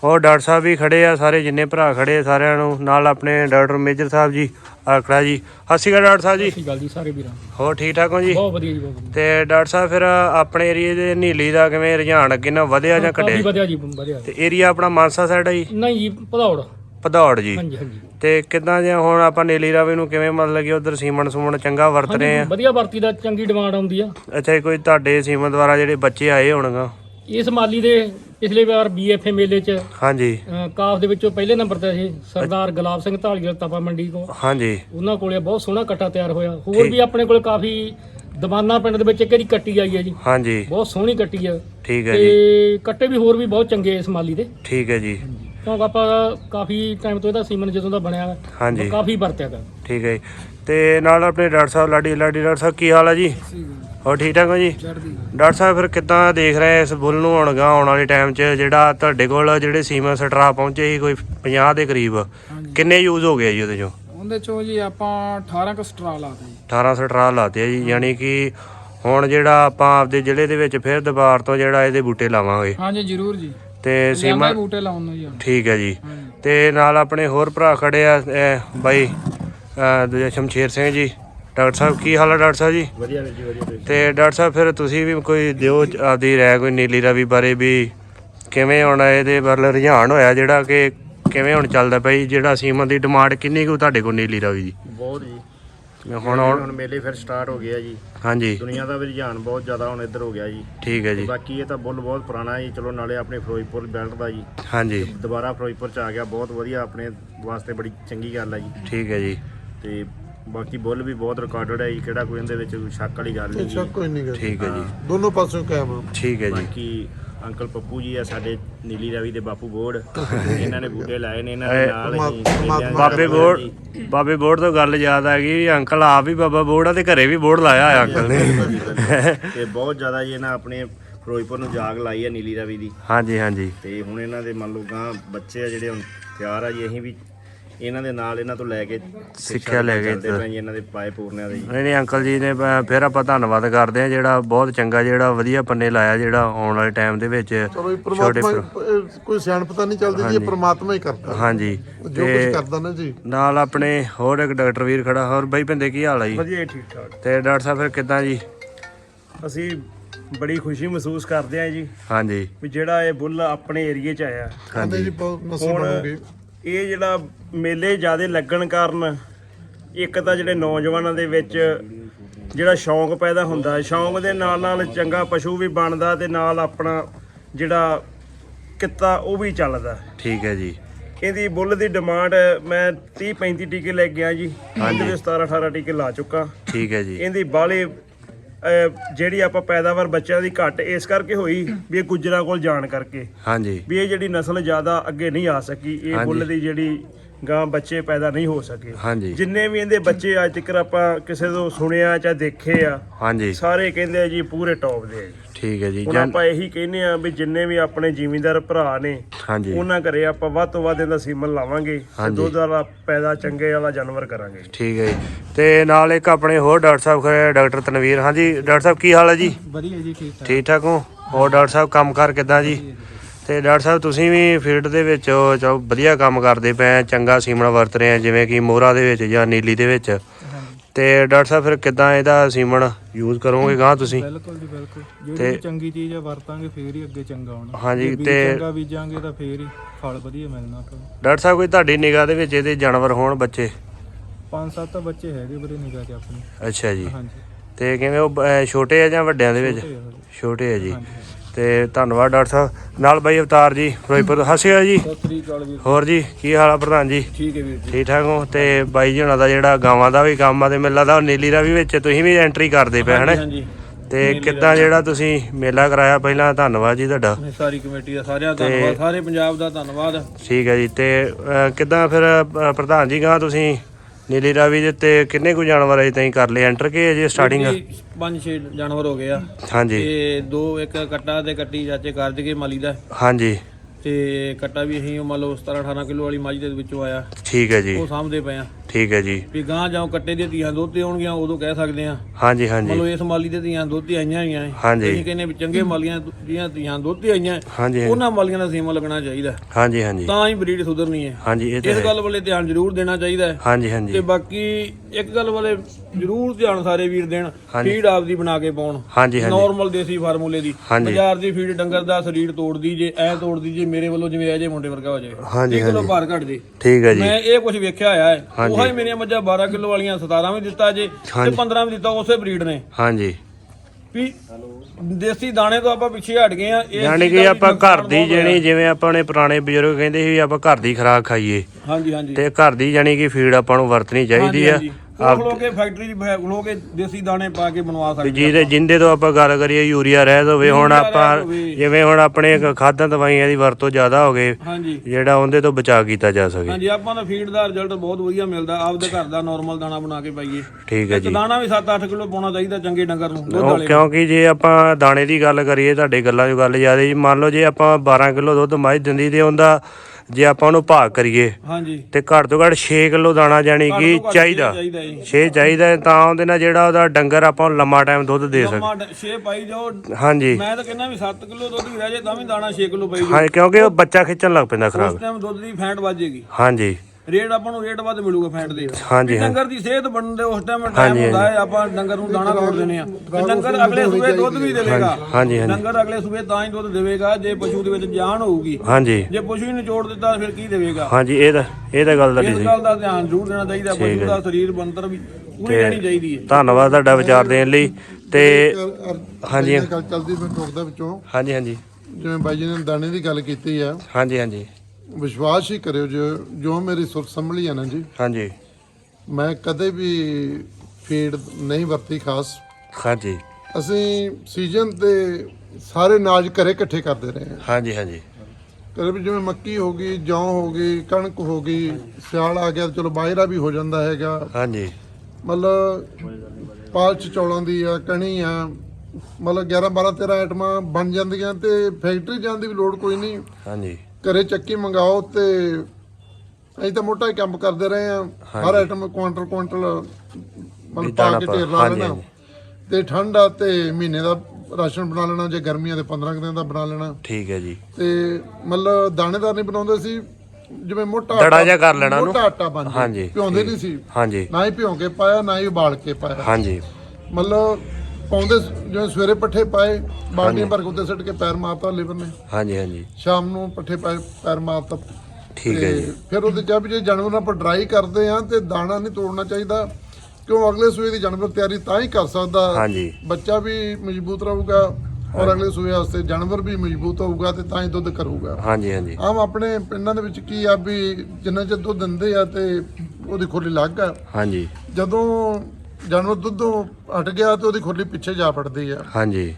ਹੋਰ ਡਾਕਟਰ ਸਾਹਿਬ ਵੀ ਖੜੇ ਆ ਸਾਰੇ ਜਿੰਨੇ ਭਰਾ ਖੜੇ ਆ ਸਾਰਿਆਂ ਨੂੰ। ਨਾਲ ਆਪਣੇ ਡਾਕਟਰ ਮੇਜਰ ਸਾਹਿਬ ਜੀ ਆਖੜਾ ਜੀ। ਸਤਿ ਸ਼੍ਰੀ ਅਕਾਲ ਡਾਕਟਰ ਸਾਹਿਬ ਜੀ। ਗੱਲ ਜੀ ਸਾਰੇ ਵੀਰਾਂ ਹੋਰ ਠੀਕ ਠਾਕ ਹੋ ਜੀ? ਬਹੁਤ ਵਧੀਆ ਜੀ ਬਹੁਤ ਵਧੀਆ। ਤੇ ਡਾਕਟਰ ਸਾਹਿਬ ਫਿਰ ਆਪਣੇ ਏਰੀਏ ਦੇ ਨੀਲੀ ਦਾ ਕਿਵੇਂ ਰੁਝਾਨ ਅੱਗੇ ਨਾ ਵਧਿਆ ਜਾਂ ਕਾਫੀ ਘਟਿਆ? ਵਧੀਆ ਜੀ ਵਧੀਆ ਤੇ ਏਰੀਆ ਆਪਣਾ ਮਾਨਸਾ ਸਾਈਡ ਆ ਜੀ? ਨਹੀਂ ਜੀ ਭਦੌੜ। ਭਦੌੜ ਜੀ। ਹਾਂਜੀ ਹਾਂਜੀ। ਤੇ ਕਿੱਦਾਂ ਜੇ ਹੁਣ ਆਪਾਂ ਨੀਲੀ ਰਾਵੀ ਨੂੰ ਕਿਵੇਂ ਮਤਲਬ ਕਿ ਉਧਰ ਸੀਮਨ ਸਮੂਨ ਚੰਗਾ ਵਰਤ ਰਹੇ ਆ? ਵਧੀਆ ਵਰਤੀ ਦਾ ਚੰਗੀ ਡਿਮਾਂਡ ਆਉਂਦੀ ਆ। ਅੱਛਾ ਕੋਈ ਤੁਹਾਡੇ ਸੀਮਨ ਦੁਆਰਾ ਜਿਹੜੇ ਬੱਚੇ ਆਏ ਹੋਣਗਾ? ਇਸ ਮਾਲੀ ਦੇ ਪਿਛਲੇ ਵਾਰ ਬੀਐਫਏ ਮੇਲੇ 'ਚ ਹਾਂਜੀ। ਕਾਫ ਦੇ ਵਿੱਚੋਂ ਪਹਿਲੇ ਨੰਬਰ ਤੇ ਸੀ ਸਰਦਾਰ ਗੁਲਾਬ ਸਿੰਘ ਢਾਲੀਵਾਲ ਤਪਾ ਮੰਡੀ ਕੋ ਹਾਂਜੀ। ਉਹਨਾਂ ਕੋਲੇ ਬਹੁਤ ਸੋਹਣਾ ਕੱਟਾ ਤਿਆਰ ਹੋਇਆ। ਹੋਰ ਵੀ ਆਪਣੇ ਕੋਲੇ ਕਾਫੀ ਦਮਾਨਾ ਪਿੰਡ ਦੇ ਵਿੱਚ ਇੱਕ ਇਹਦੀ ਕੱਟੀ ਆਈ ਹੈ ਜੀ। ਹਾਂਜੀ। ਬਹੁਤ ਸੋਹਣੀ ਕੱਟੀ ਆ। ਠੀਕ ਹੈ ਜੀ। ਤੇ ਕੱਟੇ ਵੀ ਹੋਰ ਵੀ ਬਹੁਤ ਚੰਗੇ ਇਸ ਮਾਲੀ ਦੇ। ਠੀਕ ਹੈ ਜੀ। ਕਿਉਂਕਿ ਆਪਾਂ ਕਾਫੀ ਟਾਈਮ ਤੋਂ ਇਹਦਾ ਸੀਮਨ ਜਦੋਂ ਦਾ ਬਣਿਆ ਵਾ, ਹਾਂਜੀ। ਕਾਫੀ ਵਰਤਿਆ ਗਾ ਠੀਕ ਹੈ ਜੀ। ਤੇ ਨਾਲ ਆਪਣੇ ਡਾਕਟਰ ਸਾਹਿਬ ਲਾਡੀ ਲਾਡੀ ਡਾਕਟਰ ਸਾਹਿਬ ਕੀ ਹਾਲ ਹੈ ਜੀ। ਹੋਰ ਠੀਕ ਠਾਕ ਹੋ ਜੀ? ਡਾਕਟਰ ਸਾਹਿਬ ਫਿਰ ਕਿੱਦਾਂ ਦੇਖ ਰਹੇ ਇਸ ਬੁੱਲ ਨੂੰ ਆਉਣਗਾ ਆਉਣ ਵਾਲੇ ਟਾਈਮ 'ਚ? ਜਿਹੜਾ ਤੁਹਾਡੇ ਕੋਲ ਜਿਹੜੇ ਸੀਮਨ ਸਟਰਾ ਪਹੁੰਚੇ ਸੀ ਕੋਈ 50 ਦੇ ਕਰੀਬ ਕਿੰਨੇ ਯੂਜ਼ ਹੋ ਗਏ ਜੀ ਉਹਦੇ 'ਚੋਂ? ਉਹਦੇ ਚੋਂ ਜੀ ਆਪਾਂ 18 ਕੁ ਸਟਰਾ ਲਾਤੇ ਜੀ। 18 ਸਟਰਾ ਲਾਤੇ ਜੀ ਯਾਨੀ ਕਿ ਹੁਣ ਜਿਹੜਾ ਆਪਾਂ ਆਪਦੇ ਜ਼ਿਲ੍ਹੇ ਦੇ ਵਿੱਚ ਫਿਰ ਦੁਬਾਰ ਤੋਂ ਜਿਹੜਾ ਇਹਦੇ ਬੂਟੇ ਲਾਵਾਂਗੇ। ਹਾਂਜੀ ਜ਼ਰੂਰ ਜੀ। ਤੇ ਸੀਮਾ ਬੂਟੇ ਲਾਉਣ ਨੂੰ ਜੀ। ਠੀਕ ਹੈ ਜੀ। ਤੇ ਨਾਲ ਆਪਣੇ ਹੋਰ ਭਰਾ ਖੜੇ ਆ ਬਾਈ ਦੂਜਾ ਸ਼ਮਸ਼ੇਰ ਸਿੰਘ ਜੀ। ਡਾਕਟਰ ਸਾਹਿਬ ਕੀ ਹਾਲ ਹੈ ਡਾਕਟਰ ਸਾਹਿਬ ਜੀ? ਵਧੀਆ ਵੀਰ ਜੀ ਵਧੀਆ ਤੇ ਡਾਕਟਰ ਸਾਹਿਬ ਫਿਰ ਤੁਸੀਂ ਵੀ ਕੋਈ ਦਿਓ ਆਪਦੀ ਰਾਏ ਕੋਈ ਨੀਲੀ ਰਵੀ ਬਾਰੇ ਵੀ ਕਿਵੇਂ ਹੁਣ ਇਹਦੇ ਬਾਰੇ ਰੁਝਾਨ ਹੋਇਆ ਜਿਹੜਾ ਕਿ ਕਿਵੇਂ ਹੁਣ ਚੱਲਦਾ ਜੀ? ਜਿਹੜਾ ਸੀਮਨ ਦੀ ਡਿਮਾਂਡ ਕਿੰਨੀ ਕੁ ਤੁਹਾਡੇ ਕੋਲ ਨੀਲੀ ਰਵੀ ਦੀ? ਬਹੁਤ ਜੀ। ਹੁਣ ਹੁਣ ਹੁਣ ਮੇਲੇ ਫਿਰ ਸਟਾਰਟ ਹੋ ਗਏ ਆ ਜੀ। ਹਾਂਜੀ। ਦੁਨੀਆ ਦਾ ਵੀ ਰੁਝਾਨ ਬਹੁਤ ਜ਼ਿਆਦਾ ਹੁਣ ਇੱਧਰ ਹੋ ਗਿਆ ਜੀ। ਠੀਕ ਹੈ ਜੀ। ਬਾਕੀ ਇਹ ਤਾਂ ਬੁੱਲ ਬਹੁਤ ਪੁਰਾਣਾ ਜੀ। ਚਲੋ ਨਾਲੇ ਆਪਣੇ ਫਿਰੋਜ਼ਪੁਰ ਬੈਲਟ ਦਾ ਜੀ। ਹਾਂਜੀ। ਦੁਬਾਰਾ ਫਿਰੋਜ਼ਪੁਰ ਚ ਆ ਗਿਆ। ਬਹੁਤ ਵਧੀਆ ਆਪਣੇ ਵਾਸਤੇ ਬੜੀ ਚੰਗੀ ਗੱਲ ਹੈ ਜੀ। ਠੀਕ ਹੈ ਜੀ। ਤੇ ਬਾਕੀ ਬੁੱਲ ਵੀ ਬਹੁਤ ਰਿਕਾਰਡਡ ਹੈ ਜੀ ਕਿਹੜਾ ਕੋਈ ਇਹਦੇ ਵਿੱਚ ਕੋਈ ਸ਼ੱਕ ਵਾਲੀ ਗੱਲ ਨਹੀਂ ਜੀ ਕੋਈ ਨਹੀਂ ਗਾ। ਠੀਕ ਹੈ ਜੀ। ਦੋਨੋਂ ਪਾਸਿਓਂ ਕਾਇਮ ਆ। ਠੀਕ ਹੈ ਜੀ। ਬਾਕੀ ਅੰਕਲ ਪੱਪੂ ਜੀ ਆ ਸਾਡੇ ਨੀਲੀ ਰਵੀ ਦੇ ਬਾਪੂ ਬੋੜ। ਇਹਨਾਂ ਨੇ ਬੂਟੇ ਲਾਏ ਨੇ ਇਹਨਾਂ ਦੇ ਨਾਲ ਹੀ ਪਰਮਾਤਮਾ ਬਾਬੇ ਬੋੜ ਬਾਬੇ ਬੋੜ ਤੋਂ ਗੱਲ ਯਾਦ ਆ ਗਈ ਵੀ ਅੰਕਲ ਆਪ ਵੀ ਬਾਬਾ ਬੋੜ ਆ ਤੇ ਘਰੇ ਵੀ ਬੋੜ ਲਾਇਆ ਹੋਇਆ ਅੰਕਲ ਨੇ। ਤੇ ਬਹੁਤ ਜ਼ਿਆਦਾ ਜੀ ਇਹਨਾਂ ਆਪਣੇ ਫਿਰੋਜ਼ਪੁਰ ਨੂੰ ਜਾਗ ਲਾਈ ਹੈ ਨੀਲੀ ਰਵੀ ਦੀ। ਹਾਂਜੀ ਹਾਂਜੀ। ਤੇ ਹੁਣ ਇਹਨਾਂ ਦੇ ਮੰਨ ਲਓ ਗਾਂ ਬੱਚੇ ਆ ਜਿਹੜੇ ਹੁਣ ਤਿਆਰ ਆ ਜੀ ਅਸੀਂ ਵੀ ਇਹਨਾਂ ਦੇ ਨਾਲ ਇਹਨਾਂ ਤੋਂ ਲੈ ਕੇ ਸਿੱਖਿਆ ਲੈ ਕੇ ਚੱਲਦੇ ਪਏ ਜੀ ਇਹਨਾਂ ਦੇ ਪਾਏ ਪੂਰਨਿਆਂ ਦੇ ਜੀ। ਨਹੀਂ ਨਹੀਂ ਅੰਕਲ ਜੀ ਨੇ ਫਿਰ ਆਪਾਂ ਧੰਨਵਾਦ ਕਰਦੇ ਆ ਜਿਹੜਾ ਬਹੁਤ ਚੰਗਾ ਜਿਹੜਾ ਵਧੀਆ ਪੰਨੇ ਲਾਇਆ ਜਿਹੜਾ ਆਉਣ ਵਾਲੇ ਟਾਈਮ ਦੇ ਵਿੱਚ ਚਲੋ ਇਹ ਛੋਟੇ ਪ੍ਰਮਾਤਮਾ ਭਰਾ- ਇਹ ਕੋਈ ਸਿਆਣਪ ਤਾਂ ਨਹੀਂ ਚੱਲਦੀ ਜੀ ਇਹ ਪ੍ਰਮਾਤਮਾ ਹੀ ਕਰਦਾ। ਹਾਂਜੀ। ਜੋ ਕੁਝ ਤੇ ਕਰਦਾ ਨਾ ਜੀ। ਨਾਲ ਆਪਣੇ ਹੋਰ ਇੱਕ ਡਾਕਟਰ ਵੀਰ ਖੜਾ ਹੋਰ ਬਾਈ ਭਿੰਦੇ ਕੀ ਹਾਲ ਆ ਜੀ? ਵਧੀਆ ਠੀਕ ਠਾਕ ਤੇ ਡਾਕਟਰ ਸਾਹਿਬ ਫਿਰ ਕਿੱਦਾਂ ਜੀ? ਅਸੀਂ ਬੜੀ ਖੁਸ਼ੀ ਮਹਿਸੂਸ ਕਰਦੇ ਹਾਂ ਜੀ ਹਾਂਜੀ। ਵੀ ਜਿਹੜਾ ਇਹ ਬੁੱਲ ਆਪਣੇ ਏਰੀਏ 'ਚ ਆਇਆ। ਕਹਿੰਦੇ ਜੀ ਬਹੁਤ ਨਸੀਬ ਹੁਣ ਬਣੂਗੀ ਇਹ ਜਿਹੜਾ ਮੇਲੇ ਜ਼ਿਆਦੇ ਲੱਗਣ ਕਾਰਨ ਇੱਕ ਤਾਂ ਜਿਹੜੇ ਨੌਜਵਾਨਾਂ ਦੇ ਵਿੱਚ ਜਿਹੜਾ ਸ਼ੌਂਕ ਪੈਦਾ ਹੁੰਦਾ ਸ਼ੌਂਕ ਦੇ ਨਾਲ ਨਾਲ ਚੰਗਾ ਪਸ਼ੂ ਵੀ ਬਣਦਾ ਤੇ ਨਾਲ ਆਪਣਾ ਜਿਹੜਾ ਕਿੱਤਾ ਉਹ ਵੀ ਚੱਲਦਾ। ਠੀਕ ਹੈ ਜੀ। ਇਹਦੀ ਬੁੱਲ ਦੀ ਡਿਮਾਂਡ ਮੈਂ 30 35 ਟੀਕੇ ਲੈ ਗਿਆ ਜੀ ਵਿੱਚ 17 18 ਟੀਕੇ ਲਾ ਚੁੱਕਾ। ਠੀਕ ਹੈ ਜੀ। ਇਹਦੀ ਬਾਲੇ ਜਿਹੜੀ ਆਪਾਂ ਪੈਦਾਵਾਰ ਬੱਚਿਆਂ ਦੀ ਘੱਟ ਇਸ ਕਰਕੇ ਹੋਈ ਵੀ ਇਹ ਗੁੱਜਰਾਂ ਕੋਲ ਜਾਣ ਕਰਕੇ ਹਾਂਜੀ ਵੀ ਇਹ ਜਿਹੜੀ ਨਸਲ ਜ਼ਿਆਦਾ ਅੱਗੇ ਨਹੀਂ ਆ ਸਕੀ ਇਹ। ਬੁੱਲ ਦੀ ਜਿਹੜੀ ਗਾਂ ਬੱਚੇ ਪੈਦਾ ਨਹੀਂ ਹੋ ਸਕੇ। ਹਾਂਜੀ। ਜਿੰਨੇ ਵੀ ਇਹਦੇ ਬੱਚੇ ਅੱਜ ਤੱਕ ਆਪਾਂ ਕਿਸੇ ਤੋਂ ਸੁਣਿਆ ਜਾਂ ਦੇਖੇ ਆ ਹਾਂਜੀ। ਸਾਰੇ ਕਹਿੰਦੇ ਆ ਜੀ ਪੂਰੇ ਟੌਪ ਦੇ ਆ ਜੀ। ਠੀਕ ਹੈ ਜੀ। ਹੁਣ ਆਪਾਂ ਇਹੀ ਕਹਿੰਦੇ ਆ ਵੀ ਜਿੰਨੇ ਵੀ ਆਪਣੇ ਜ਼ਿਮੀਂਦਾਰ ਭਰਾ ਨੇ ਹਾਂਜੀ। ਉਹਨਾਂ ਘਰੇ ਆਪਾਂ ਵੱਧ ਤੋਂ ਵੱਧ ਇਹਦਾ ਸੀਮਨ ਲਾਵਾਂਗੇ ਤੇ। ਦੁੱਧ ਵਾਲਾ ਪੈਦਾ ਚੰਗੇ ਵਾਲਾ ਜਾਨਵਰ ਕਰਾਂਗੇ। ਠੀਕ ਹੈ ਜੀ। ਤੇ ਨਾਲ ਇੱਕ ਆਪਣੇ ਹੋਰ ਡਾਕਟਰ ਸਾਹਿਬ ਖੜੇ ਆ, ਡਾਕਟਰ ਤਨਵੀਰ। ਹਾਂਜੀ ਡਾਕਟਰ ਸਾਹਿਬ ਕੀ ਹਾਲ ਹੈ ਜੀ? ਵਧੀਆ ਜੀ ਠੀਕ ਠਾਕ। ਠੀਕ ਠਾਕ ਹੋ? ਹੋਰ ਡਾਕਟਰ ਸਾਹਿਬ ਕੰਮ ਕਰ ਕਿੱਦਾਂ ਜੀ? ਤੇ ਡਾਕਟਰ ਸਾਹਿਬ ਤੁਸੀਂ ਵੀ ਫੀਲਡ ਦੇ ਵਿੱਚ ਵਧੀਆ ਕੰਮ ਕਰਦੇ ਪਏ ਚੰਗਾ ਸੀਮਨ ਵਰਤ ਰਹੇ ਆ ਜਿਵੇਂ ਕਿ ਮੋਹਰਾ ਦੇ ਵਿੱਚ ਜਾਂ ਨੀਲੀ ਦੇ ਵਿੱਚ। ਤੇ ਡਾਕਟਰ ਸਾਹਿਬ ਫਿਰ ਕਿੱਦਾਂ ਇਹਦਾ ਸੀਮਨ ਯੂਜ਼ ਕਰੋਗੇ? ਗਾਂ ਤੁਸੀਂ? ਬਿਲਕੁਲ ਜੀ ਬਿਲਕੁਲ। ਤੇ- ਜਿਹੜੀ ਵੀ ਚੰਗੀ ਚੀਜ਼ ਆ ਵਰਤਾਂਗੇ ਫੇਰ ਹੀ ਅੱਗੇ ਚੰਗਾ ਹੋਣਾ। ਹਾਂਜੀ, ਜੇ ਬੀਜ ਤੇ- ਚੰਗਾ ਬੀਜਾਂਗੇ ਤਾਂ ਫੇਰ ਹੀ ਫਲ ਵਧੀਆ ਮਿਲਣਾ ਤਾਂ ਡਾਕਟਰ ਸਾਹਿਬ ਕੋਈ ਤੁਹਾਡੀ ਨਿਗਾਹ ਦੇ ਵਿੱਚ ਇਹਦੇ ਜਾਨਵਰ ਹੋਣ ਬੱਚੇ? ਪੰਜ ਸੱਤ ਤਾਂ ਬੱਚੇ ਹੈਗੇ ਬਰੇ ਨਿਗਾਹ 'ਚ ਆਪਣੀ। ਅੱਛਾ ਜੀ। ਹਾਂਜੀ। ਤੇ ਕਿਵੇਂ ਉਹ ਛੋਟੇ ਆ ਜਾਂ ਵੱਡਿਆਂ ਦੇ ਵਿੱਚ? ਛੋਟੇ ਆ ਜੀ। ਤੇ ਧੰਨਵਾਦ ਡਾਕਟਰ ਸਾਹਿਬ। ਨਾਲ ਬਾਈ ਅਵਤਾਰ ਜੀ ਫਿਰੋਜ਼ਪੁਰ। ਹੱਸਿਆ ਜੀ। ਸਤਿ ਸ੍ਰੀ ਅਕਾਲ ਵੀਰ ਹੋਰ ਜੀ ਕੀ ਹਾਲ ਆ ਪ੍ਰਧਾਨ ਜੀ? ਠੀਕ ਹੈ ਵੀਰ ਠੀਕ ਠਾਕ ਹੋ? ਤੇ ਬਾਈ ਜੀ ਹੁਣਾਂ ਦਾ ਜਿਹੜਾ ਗਾਵਾਂ ਦਾ ਵੀ ਕੰਮ ਆ ਤੇ ਮੇਲਾ ਦਾ ਨੀਲੀ ਦਾ ਵੀ ਵਿੱਚ ਤੁਸੀਂ ਵੀ ਐਂਟਰੀ ਕਰਦੇ ਪਏ ਹਨਾ? ਹਾਂਜੀ। ਤੇ ਕਿੱਦਾਂ ਜਿਹੜਾ ਤੁਸੀਂ ਮੇਲਾ ਕਰਾਇਆ? ਪਹਿਲਾਂ ਧੰਨਵਾਦ ਜੀ ਤੁਹਾਡਾ। ਸਾਰੀ ਕਮੇਟੀ ਦਾ ਸਾਰਿਆਂ ਦਾ ਧੰਨਵਾਦ। ਸਾਰੇ ਪੰਜਾਬ ਦਾ ਧੰਨਵਾਦ। ਠੀਕ ਹੈ ਜੀ ਤੇ ਕਿੱਦਾਂ ਫਿਰ ਪ੍ਰਧਾਨ ਜੀ ਗਾਂ ਤੁਸੀਂ ਨੀਲੀ ਰਾਵੀ ਦੇ ਉੱਤੇ ਕਿੰਨੇ ਕੁ ਜਾਨਵਰ ਅਜੇ ਤਾਈਂ ਕਰ ਲਏ? ਐਂਟਰ ਕੇ ਅਜੇ ਸਟਾਰਟਿੰਗ ਪੰਜ ਛੇ ਜਾਨਵਰ ਹੋ ਗਏ ਆ। ਹਾਂਜੀ। ਤੇ ਦੋ ਇੱਕ ਕੱਟਾ ਤੇ ਕੱਟੀ ਚਾਚੇ ਕਰ ਦਗੇ ਮਾਲੀ ਦਾ। ਹਾਂਜੀ। ਤੇ ਕੱਟਾ ਵੀ ਅਸੀਂ ਮੰਨ ਲਓ 17 18 ਕਿਲੋ ਵਾਲੀ ਮੱਝ ਦੇ ਵਿੱਚੋਂ ਆਇਆ। ਠੀਕ ਹੈ ਜੀ। ਉਹ ਸਾਂਭਦੇ ਪਏ ਆ। ਠੀਕ ਹੈ ਜੀ। ਵੀ ਗਾਂ ਜਾਓ ਕੱਟੇ ਦੀਆਂ ਧੀਆਂ ਦੁੱਧ ਤੇ ਆਉਣਗੀਆਂ ਉਦੋਂ ਕਹਿ ਸਕਦੇ ਆ ਹਾਂਜੀ ਹਾਂਜੀ। ਲਓ ਇਸ ਮਾਲੀ ਦੇ ਧੀਆਂ ਦੁੱਧ ਤੇ ਆਈਆਂ ਹੋਈਆਂ ਐ ਹਾਂਜੀ। ਅਸੀਂ ਕਹਿੰਦੇ ਵੀ ਚੰਗੇ ਮਾਲੀਆਂ ਦੀਆਂ ਧੀਆਂ ਦੁੱਧ ਤੇ ਆਈਆਂ। ਹਾਂਜੀ ਉਹਨਾਂ ਮਾਲੀਆਂ ਦਾ ਸੀਮਾ ਲੱਗਣਾ ਚਾਹੀਦਾ। ਹਾਂਜੀ ਹਾਂਜੀ। ਤਾਂ ਹੀ ਬਰੀਡ ਸੁਧਰਨੀ ਹੈ। ਹਾਂਜੀ ਇਹ ਤਾਂ ਇਸ ਹੈ। ਗੱਲ ਵੱਲੇ ਧਿਆਨ ਜ਼ਰੂਰ ਦੇਣਾ ਚਾਹੀਦਾ ਹੈ। ਹਾਂਜੀ ਤੇ ਹਾਂਜੀ ਬਾਕੀ ਇੱਕ ਗੱਲ ਵਾਲੇ ਜ਼ਰੂਰ ਧਿਆਨ ਸਾਰੇ ਵੀਰ ਦੇਣ ਹਾਂਜੀ। ਫੀਡ ਆਪਦੀ ਬਣਾ ਕੇ ਪਾਉਣ। ਹਾਂਜੀ ਹਾਂਜੀ। ਨਾਰਮਲ ਦੇਸੀ ਫਾਰਮੂਲੇ ਦੀ। ਹਾਂਜੀ। ਬਾਜ਼ਾਰ ਦੀ ਫੀਡ ਡੰਗਰ ਦਾ ਸਰੀਰ ਤੋੜਦੀ ਜੇ ਐ ਤੋੜਦੀ ਜੇ ਮੇਰੇ ਵੱਲੋਂ ਜਿਵੇਂ ਐ ਜੇ ਮੁੰਡੇ ਵਰਗਾ ਹੋ ਜਾਏ ਹਾਂਜੀ, 30 ਕਿਲੋ। ਭਾਰ ਘਟ ਜੇ। ਠੀਕ ਹੈ ਜੀ। ਮੈਂ ਇਹ ਕੁਝ ਵੇਖਿਆ ਹੋਇਆ ਹੈ। ਹਾਂਜੀ। ਉਹ ਹੀ ਮੇਰੀਆਂ ਮੱਝਾਂ 12 ਕਿਲੋ ਵਾਲੀਆਂ 17 ਵੀ ਦਿੱਤਾ ਜੇ ਤੇ ਹਾਂਜੀ। 15 ਵੀ ਦਿੱਤਾ ਉਸੇ ਬਰੀਡ ਨੇ। ਹਾਂਜੀ। ਵੀ ਦੇਸੀ ਦਾਣੇ ਤੋਂ ਆਪਾਂ ਪਿੱਛੇ ਹਟ ਗਏ ਆ ਇਸ ਯਾਨੀ ਕਿ ਆਪਾਂ ਘਰ ਦੀ। ਜਿਹੜੀ ਜਿਵੇਂ ਆਪਾਂ ਨੇ ਪੁਰਾਣੇ ਬਜ਼ੁਰਗ ਕਹਿੰਦੇ ਸੀ ਆਪਾਂ ਘਰ ਦੀ ਖੁਰਾਕ ਖਾਈਏ। ਹਾਂਜੀ ਹਾਂਜੀ। ਤੇ ਘਰ ਦੀ ਯਾਨੀ ਕਿ ਫੀਡ ਆਪਾਂ ਨੂੰ ਵਰਤਣੀ ਚਾਹੀਦੀ ਆ। ਆਪ ਖਲੋ ਕੇ ਫੈਕਟਰੀ ਦੀ ਖਲੋ ਕੇ ਦੇਸੀ ਦਾਣੇ ਪਾ ਕੇ ਬਣਵਾ ਸਕਦੇ ਜਿਹਦੇ ਜਿੰਦੇ ਤੋਂ ਆਪਾਂ ਗੱਲ ਕਰੀਏ ਯੂਰੀਆ ਰਹਿਤ ਹੋਵੇ ਹੁਣ ਯੂਰੀਆ ਰਹਿਤ ਆਪਾਂ ਹੋਵੇ। ਜਿਵੇਂ। ਹੁਣ ਆਪਣੇ ਖਾਦਾਂ ਦਵਾਈਆਂ ਦੀ ਵਰਤੋਂ ਜ਼ਿਆਦਾ ਹੋ ਗਏ ਹਾਂਜੀ। ਜਿਹੜਾ ਉਹਦੇ ਤੋਂ ਬਚਾ ਕੀਤਾ ਜਾ ਸਕੇ। ਹਾਂਜੀ ਆਪਾਂ ਦਾ ਫੀਡ ਦਾ ਰਿਜ਼ਲਟ ਬਹੁਤ ਵਧੀਆ ਮਿਲਦਾ ਆਪਦੇ ਘਰ ਦਾ ਨਾਰਮਲ ਦਾਣਾ ਬਣਾ ਕੇ ਪਾਈਏ। ਠੀਕ ਹੈ ਇੱਕ ਜੀ। ਦਾਣਾ ਵੀ 7-8 ਕਿਲੋ ਪਾਉਣਾ ਚਾਹੀਦਾ ਚੰਗੇ ਡੰਗਰ ਨੂੰ ਦੁੱਧ ਉਹ ਵਾਲੇ ਕਿਉਂਕਿ ਜੇ ਆਪਾਂ ਦਾਣੇ ਦੀ ਗੱਲ ਕਰੀਏ ਤੁਹਾਡੇ ਗੱਲਾਂ 'ਚ ਗੱਲ ਜ਼ਿਆਦਾ ਜੀ ਮੰਨ ਲਓ ਜੇ ਆਪਾਂ 12 ਕਿਲੋ ਦੁੱਧ ਮੱਝ ਦਿੰਦੀ ਤੇ ਉਹਦਾ ਜੇ ਆਪਾਂ ਉਹਨੂੰ ਭਾਗ ਕਰੀਏ ਹਾਂਜੀ। ਤੇ ਘੱਟ ਤੋਂ ਘੱਟ 6 ਕਿਲੋ ਦਾਣਾ ਜਾਨੀ ਘੱਟ ਕਿ ਤੋਂ ਘੱਟ ਚਾਹੀਦਾ। ਚਾਹੀਦਾ ਜੀ। 6 ਚਾਹੀਦਾ ਹੈ, ਤਾਂ ਉਹਦੇ ਨਾਲ ਜਿਹੜਾ ਉਹਦਾ ਡੰਗਰ ਆਪਾਂ ਨੂੰ ਲੰਮਾ ਟਾਈਮ ਦੁੱਧ ਦੇ ਸਕੇ ਲੰਮਾ 6 ਪਾਈ ਜਾਓ। ਹਾਂਜੀ। ਮੈਂ ਤਾਂ ਕਹਿੰਦਾ ਵੀ 7 ਕਿਲੋ ਦੁੱਧ ਵੀ ਰਹਿ ਜੇ ਤਾਂ ਵੀ ਦਾਣਾ 6 ਕਿਲੋ ਪਾਈ ਜਾਓ ਹਾਂ ਕਿਉਂਕਿ ਉਹ ਬੱਚਾ ਖਿੱਚਣ ਲੱਗ ਪੈਂਦਾ ਉਸ ਖਰਾਬ। ਟਾਈਮ ਦੁੱਧ ਦੀ ਫੈਂਟ ਵੱਜੇਗੀ ਹਾਂਜੀ। ਰੇਟ ਆਪਾਂ ਨੂੰ ਰੇਟ ਵੱਧ ਮਿਲੂਗਾ ਫੈਂਟ ਦੇ। ਹਾਂਜੀ। ਡੰਗਰ ਦੀ ਸਿਹਤ ਬਣਨ ਦੇ ਉਸ ਟਾਈਮ ਟਾਈਮ ਹੁੰਦਾ ਹੈ ਆਪਾਂ ਡੰਗਰ ਨੂੰ ਦਾਣਾ ਤੋੜ ਦਿੰਦੇ ਆ ਤੇ ਡੰਗਰ ਅਗਲੇ ਸੂਬੇ ਦੁੱਧ ਵੀ ਦੇਵੇਗਾ। ਹਾਂਜੀ ਹਾਂਜੀ। ਡੰਗਰ ਅਗਲੇ ਸੂਬੇ ਤਾਂ ਹੀ ਦੁੱਧ ਦੇਵੇਗਾ ਜੇ ਪਸ਼ੂ ਦੇ ਵਿੱਚ ਜਾਨ ਹੋਊਗੀ। ਹਾਂਜੀ। ਜੇ ਪਸ਼ੂ ਹੀ ਨਿਚੋੜ ਦਿੱਤਾ ਫਿਰ ਕੀ ਦੇਵੇਗਾ? ਹਾਂਜੀ ਇਹ ਤਾਂ ਇਹ ਤਾਂ ਗੱਲ ਤੁਹਾਡੀ ਇਸ ਗੱਲ ਦਾ ਧਿਆਨ ਜ਼ਰੂਰ ਦੇਣਾ ਚਾਹੀਦਾ। ਪਸ਼ੂ ਦਾ ਸਰੀਰ ਬੰਤਰ ਵੀ ਪੂਰੀ ਰਹਿਣੀ ਚਾਹੀਦੀ ਹੈ। ਧੰਨਵਾਦ ਤੁਹਾਡਾ ਵਿਚਾਰ ਦੇਣ ਲਈ। ਤੇ ਹਾਂਜੀ। ਹਾਂਜੀ ਗੱਲ ਚੱਲਦੀ ਮੈਂ ਟੋਕਦਾ ਵਿੱਚੋਂ। ਹਾਂਜੀ ਹਾਂਜੀ। ਜਿਵੇਂ ਬਾਈ ਜੀ ਨੇ ਦਾਣੇ ਦੀ ਗੱਲ ਕੀਤੀ ਆ। ਹਾਂਜੀ ਹਾਂਜੀ। ਵਿਸ਼ਵਾਸ ਹੀ ਕਰਿਓ ਜੋ ਜੋ ਮੇਰੀ ਸੁਰਤ ਸੰਭਲੀ ਆ ਨਾ ਜੀ। ਹਾਂਜੀ। ਮੈਂ ਕਦੇ ਵੀ ਫੀਡ ਨਹੀਂ ਵਰਤੀ ਖਾਸ। ਹਾਂਜੀ। ਅਸੀਂ ਸੀਜ਼ਨ ਤੇ ਸਾਰੇ ਨਾਜ ਘਰੇ ਇਕੱਠੇ ਕਰਦੇ ਰਹੇ ਹਾਂ। ਹਾਂਜੀ ਹਾਂਜੀ। ਕਦੇ ਵੀ ਜਿਵੇਂ ਮੱਕੀ ਹੋ ਗਈ ਜੌਂ ਹੋ ਗਈ ਕਣਕ ਹੋ ਗਈ ਸਿਆਲ ਆ ਗਿਆ ਚਲੋ ਬਾਜਰਾ ਵੀ ਹੋ ਜਾਂਦਾ ਹੈਗਾ। ਹਾਂਜੀ। ਮਤਲਬ ਪਾਲਚ ਚੌਲਾਂ ਦੀ ਆ ਕਣੀ ਆ ਮਤਲਬ 11 12 13 ਆਈਟਮਾਂ ਬਣ ਜਾਂਦੀਆਂ ਤੇ ਫੈਕਟਰੀ ਜਾਣ ਦੀ ਵੀ ਲੋੜ ਕੋਈ ਨਹੀਂ। ਹਾਂਜੀ। ਘਰੇ ਚੱਕੀ ਮੰਗਾਓ ਤੇ ਅਸੀਂ ਤਾਂ ਮੋਟਾ ਹੀ ਕੰਮ ਕਰਦੇ ਰਹੇ ਆ ਹਰ ਆਈਟਮ ਕੁਆਂਟਲ ਕੁਆਂਟਲ ਮਤਲਬ ਪਾ ਕੇ ਢੇਰ ਲਾ ਲੈਣਾ। ਤੇ ਠੰਡ ਆ ਤੇ ਮਹੀਨੇ ਦਾ ਰਾਸ਼ਨ ਬਣਾ ਲੈਣਾ ਜੇ ਗਰਮੀਆਂ ਦੇ 15 ਕੁ ਦਿਨ ਦਾ ਬਣਾ ਲੈਣਾ। ਠੀਕ ਹੈ ਜੀ। ਤੇ ਮਤਲਬ ਦਾਣੇਦਾਰ ਨਹੀਂ ਬਣਾਉਂਦੇ ਸੀ ਜਿਵੇਂ ਮੋਟਾ ਆਟਾ- ਜਿਹਾ ਕਰ ਲੈਣਾ ਉਹਨੂੰ। ਮੋਟਾ ਆਟਾ ਬਣ। ਹਾਂਜੀ, ਭਿਉਂਦੇ ਨਹੀਂ ਸੀ। ਹਾਂਜੀ। ਨਾ ਹੀ ਭਿਉਂ ਕੇ ਪਾਇਆ ਨਾ ਹੀ ਉਬਾਲ ਕੇ ਪਾਇਆ। ਹਾਂਜੀ। ਮਤਲਬ ਪਾਉਂਦੇ ਸ- ਜਿਵੇਂ ਸਵੇਰੇ ਪੱਠੇ ਪਾਏ ਬਾਲਟੀਆਂ ਭਰ ਕੇ ਉੱਤੇ ਸਿੱਟ ਕੇ ਪੈਰ ਮਾਰਤਾ ਲਿਵਰ ਨੇ। ਹਾਂਜੀ ਹਾਂਜੀ। ਸ਼ਾਮ ਨੂੰ ਪੱਠੇ ਪਾਏ ਪੈਰ ਮਾਰਤਾ। ਠੀਕ ਹੈ ਜੀ। ਤੇ ਫਿਰ ਉਹਦੇ ਜਦ ਜੇ ਜਾਨਵਰ ਆਪਾਂ ਡਰਾਈ ਕਰਦੇ ਆ ਤੇ ਦਾਣਾ ਨਹੀਂ ਤੋੜਨਾ ਚਾਹੀਦਾ ਕਿਉਂ ਅਗਲੇ ਸੂਏ ਦੀ ਜਾਨਵਰ ਤਿਆਰੀ ਤਾਂ ਹੀ ਕਰ ਸਕਦਾ। ਹਾਂਜੀ। ਬੱਚਾ ਵੀ ਮਜ਼ਬੂਤ ਰਹੂਗਾ ਔਰ ਅਗਲੇ ਸੂਏ ਵਾਸਤੇ ਜਾਨਵਰ ਵੀ ਮਜ਼ਬੂਤ ਹੋਊਗਾ ਤੇ ਤਾਂ ਹੀ ਦੁੱਧ ਕਰੂਗਾ। ਹਾਂਜੀ ਹਾਂਜੀ। ਆਮ ਆਪਣੇ ਪਿੰਡਾਂ ਦੇ ਵਿੱਚ ਕੀ ਆ ਵੀ ਜਿੰਨਾ ਚਿਰ ਦੁੱਧ ਦਿੰਦੇ ਆ ਤੇ ਉਹਦੀ ਖੋਲੀ ਲੱਗ ਆ। ਹਾਂਜੀ। ਜਦੋਂ ਜਾਨਵਰ ਦੁੱਧੋਂ ਹਟ ਗਿਆ ਤੇ ਉਹਦੀ ਖੋਲੀ ਪਿੱਛੇ ਜਾ ਪੜਦੀ ਆ। ਹਾਂਜੀ।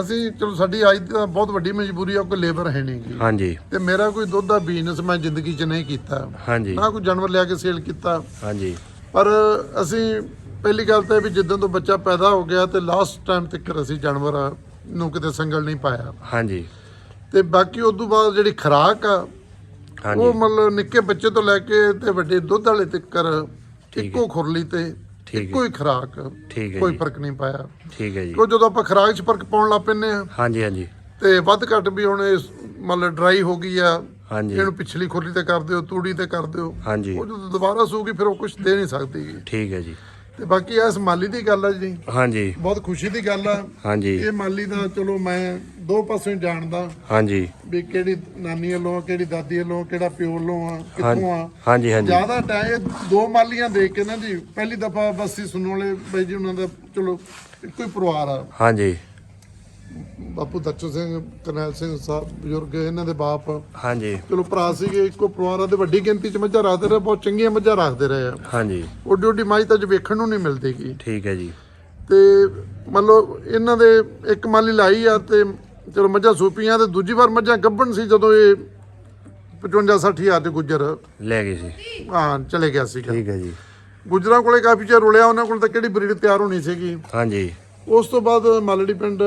ਅਸੀਂ ਚਲੋ ਸਾਡੀ ਅੱਜ ਤਾਂ ਬਹੁਤ ਵੱਡੀ ਮਜਬੂਰੀ ਆ ਕੋਈ ਲੇਬਰ ਹੈ ਨਹੀਂ ਗੀ। ਹਾਂਜੀ। ਤੇ ਮੇਰਾ ਕੋਈ ਦੁੱਧ ਦਾ ਬਿਜ਼ਨਸ ਮੈਂ ਜ਼ਿੰਦਗੀ 'ਚ ਨਹੀਂ ਕੀਤਾ। ਹਾਂਜੀ। ਨਾ ਕੋਈ ਜਾਨਵਰ ਲਿਆ ਕੇ ਸੇਲ ਕੀਤਾ। ਹਾਂਜੀ। ਪਰ ਅਸੀਂ ਪਹਿਲੀ ਗੱਲ ਤਾਂ ਇਹ ਵੀ ਜਿੱਦਾਂ ਤੋਂ ਬੱਚਾ ਪੈਦਾ ਹੋ ਗਿਆ ਤੇ ਲਾਸਟ ਟਾਈਮ ਤੱਕ ਅਸੀਂ ਜਾਨਵਰ ਨੂੰ ਕਿਤੇ ਸੰਗਲ ਨਹੀਂ ਪਾਇਆ। ਹਾਂਜੀ। ਤੇ ਬਾਕੀ ਉਸ ਤੋਂ ਬਾਅਦ ਜਿਹੜੀ ਖੁਰਾਕ ਆ ਹਾਂਜੀ। ਉਹ ਮਤਲਬ ਨਿੱਕੇ ਬੱਚੇ ਤੋਂ ਲੈ ਕੇ ਤੇ ਵੱਡੇ ਦੁੱਧ ਵਾਲੇ ਤੱਕ ਇੱਕੋ ਖੁਰਲੀ ਤੇ ਠੀਕ ਹੈ। ਇੱਕੋ ਹੀ ਖੁਰਾਕ ਠੀਕ ਹੈ ਕੋਈ ਜੀ। ਫ਼ਰਕ ਨਹੀਂ ਪਾਇਆ। ਠੀਕ ਹੈ ਜੀ। ਕਿਉਂ ਜਦੋਂ ਆਪਾਂ ਖੁਰਾਕ 'ਚ ਫ਼ਰਕ ਪਾਉਣ ਲੱਗ ਪੈਂਦੇ ਆ ਹਾਂਜੀ ਹਾਂਜੀ। ਤੇ ਵੱਧ ਘੱਟ ਵੀ ਹੁਣ ਇਹ ਮਤਲਬ ਡਰਾਈ ਹੋ ਗਈ ਆ ਹਾਂਜੀ। ਇਹਨੂੰ ਪਿਛਲੀ ਖੁਰਲੀ ਤੇ ਕਰ ਦਿਓ ਤੂੜੀ ਤੇ ਕਰ ਦਿਓ ਹਾਂਜੀ। ਉਹ ਜਦੋਂ ਦੁਬਾਰਾ ਸੂਗੀ ਫਿਰ ਉਹ ਕੁਝ ਦੇ ਨਹੀਂ ਸਕਦੀ। ਗੀ। ਠੀਕ ਹੈ ਜੀ। ਤੇ ਬਾਕੀ ਇਸ ਮਾਲੀ ਦੀ ਗੱਲ ਆ ਜੀ। ਹਾਂਜੀ। ਬਹੁਤ ਖੁਸ਼ੀ ਦੀ ਗੱਲ ਆ। ਹਾਂਜੀ। ਇਹ ਮਾਲੀ ਦਾ ਚਲੋ ਮੈਂ ਦੋ ਪਾਸਿਓਂ ਜਾਣਦਾ ਹਾਂਜੀ। ਵੀ ਕਿਹੜੀ ਨਾਨੀ ਵੱਲੋਂ ਆ, ਕਿਹੜੀ ਦਾਦੀ ਵੱਲੋਂ ਕਿਹੜਾ ਪਿਓ ਵੱਲੋਂ ਆ ਕਿੱਥੋਂ ਆ। ਹਾਂਜੀ ਹਾਂਜੀ। ਜ਼ਿਆਦਾ ਟਾਈਮ ਦੋ ਮਾਲੀਆਂ ਦੇਖ ਕੇ ਨਾ ਜੀ ਪਹਿਲੀ ਦਫਾ ਬਸੀ ਸੁਣਨ ਵਾਲੇ ਬਾਈ ਜੀ ਉਹਨਾਂ ਦਾ ਚਲੋ ਇੱਕੋ ਹੀ ਪਰਿਵਾਰ ਆ। ਹਾਂਜੀ। ਬਾਪੂ ਦਰਸ਼ਨ ਸਿੰਘ ਕਰਨੈਲ ਸਿੰਘ ਸਾਹਿਬ ਬਜ਼ੁਰਗ ਇਹਨਾਂ ਦੇ ਬਾਪ। ਹਾਂਜੀ। ਚਲੋ ਭਰਾ ਸੀਗੇ ਇੱਕੋ ਪਰਿਵਾਰਾਂ ਦੇ ਵੱਡੀ ਗਿਣਤੀ ਚ ਮੱਝਾਂ ਰੱਖਦੇ ਰਹੇ ਬਹੁਤ ਚੰਗੀਆਂ ਮੱਝਾਂ ਰੱਖਦੇ ਰਹੇ ਆ। ਹਾਂਜੀ। ਓਡੀ ਓਡੀ ਮੱਝ ਤਾਂ ਅੱਜ ਵੇਖਣ ਨੂੰ ਨਹੀਂ ਮਿਲਦੀ ਗੀ। ਠੀਕ ਹੈ ਜੀ। ਤੇ ਮਤਲਬ ਇਹਨਾਂ ਦੇ ਇੱਕ ਮਾਲੀ ਲਾਈ ਆ ਤੇ ਚਲੋ ਮੱਝਾਂ ਸੂਪੀਆਂ ਤੇ ਦੂਜੀ ਵਾਰ ਮੱਝਾਂ ਗੱਭਣ ਸੀ ਜਦੋਂ ਇਹ 55 60 ਹਜ਼ਾਰ ਦੇ ਗੁੱਜਰ ਲੈ ਗਏ ਸੀ। ਹਾਂ ਚਲੇ ਗਿਆ ਸੀਗਾ। ਠੀਕ ਹੈ ਜੀ। ਗੁੱਜਰਾਂ ਕੋਲੇ ਕਾਫੀ ਚਿਰ ਰੁਲਿਆ ਉਹਨਾਂ ਕੋਲ ਤਾਂ ਕਿਹੜੀ ਬਰੀਡ ਤਿਆਰ ਹੋਣੀ ਸੀਗੀ। ਹਾਂਜੀ। ਉਸ ਤੋਂ ਬਾਅਦ ਮਾਲੜੀ ਪਿੰਡ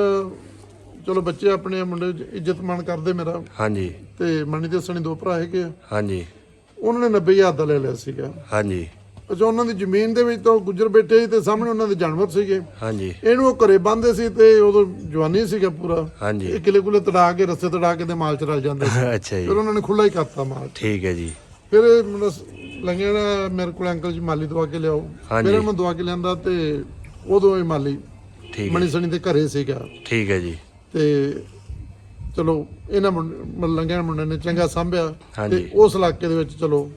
ਚਲੋ ਬੱਚੇ ਆਪਣੇ ਮੁੰਡੇ ਇੱਜ਼ਤ ਮਾਣ ਕਰਦੇ ਮੇਰਾ। ਹਾਂਜੀ। ਤੇ ਮਣੀ ਦੇ ਸਣੀ ਦੋ ਭਰਾ ਹੈਗੇ ਆ। ਹਾਂਜੀ। ਉਹਨਾਂ ਨੇ 90000 ਦਾ ਲੈ ਲਿਆ ਸੀਗਾ। ਹਾਂਜੀ। ਅੱਛਾ ਉਹਨਾਂ ਦੀ ਜ਼ਮੀਨ ਦੇ ਵਿੱਚ ਤਾਂ ਗੁੱਜਰ ਬੈਠੇ ਸੀ ਤੇ ਸਾਹਮਣੇ ਉਹਨਾਂ ਦੇ ਜਾਨਵਰ ਸੀਗੇ। ਹਾਂਜੀ। ਇਹਨੂੰ ਉਹ ਘਰੇ ਬੰਦੇ ਸੀ ਤੇ ਉਦੋਂ ਜਵਾਨੀ ਸੀਗਾ ਪੂਰਾ। ਹਾਂਜੀ। ਇਹ ਕਿਲੇ ਕੁਲੇ ਤੜਾ ਕੇ ਰਸਤੇ ਤੜਾ ਕੇ ਤੇ ਮਾਲ ਚ ਰਲ ਜਾਂਦੇ ਸੀ। ਅੱਛਾ ਜੀ। ਫਿਰ ਉਹਨਾਂ ਨੇ ਖੁੱਲਾ ਹੀ ਕਰਤਾ ਮਾਲ। ਠੀਕ ਹੈ ਜੀ। ਫਿਰ ਨਾ ਮੇਰੇ ਕੋਲ ਅੰਕਲ ਜੀ ਮਾਲੀ ਦਵਾ ਕੇ ਲਿਆਓ। ਫਿਰ ਮੈਂ ਦਵਾ ਕੇ ਲਿਆਂਦਾ ਤੇ ਉਦੋਂ ਇਹ ਮਾਲੀ ਠੀਕ ਮਣੀ ਸਣੀ ਦੇ ਘਰੇ ਸੀਗਾ। ਠੀਕ ਹੈ ਜੀ। ਤੇ ਚਲੋ ਇਹਨਾਂ ਲੰਘਿਆ ਮੁੰਡੇ ਨੇ ਚੰਗਾ ਸੰਭਿਆ ਹਾਂਜੀ। ਤੇ ਉਸ ਇਲਾਕੇ ਦੇ ਵਿੱਚ ਚਲੋ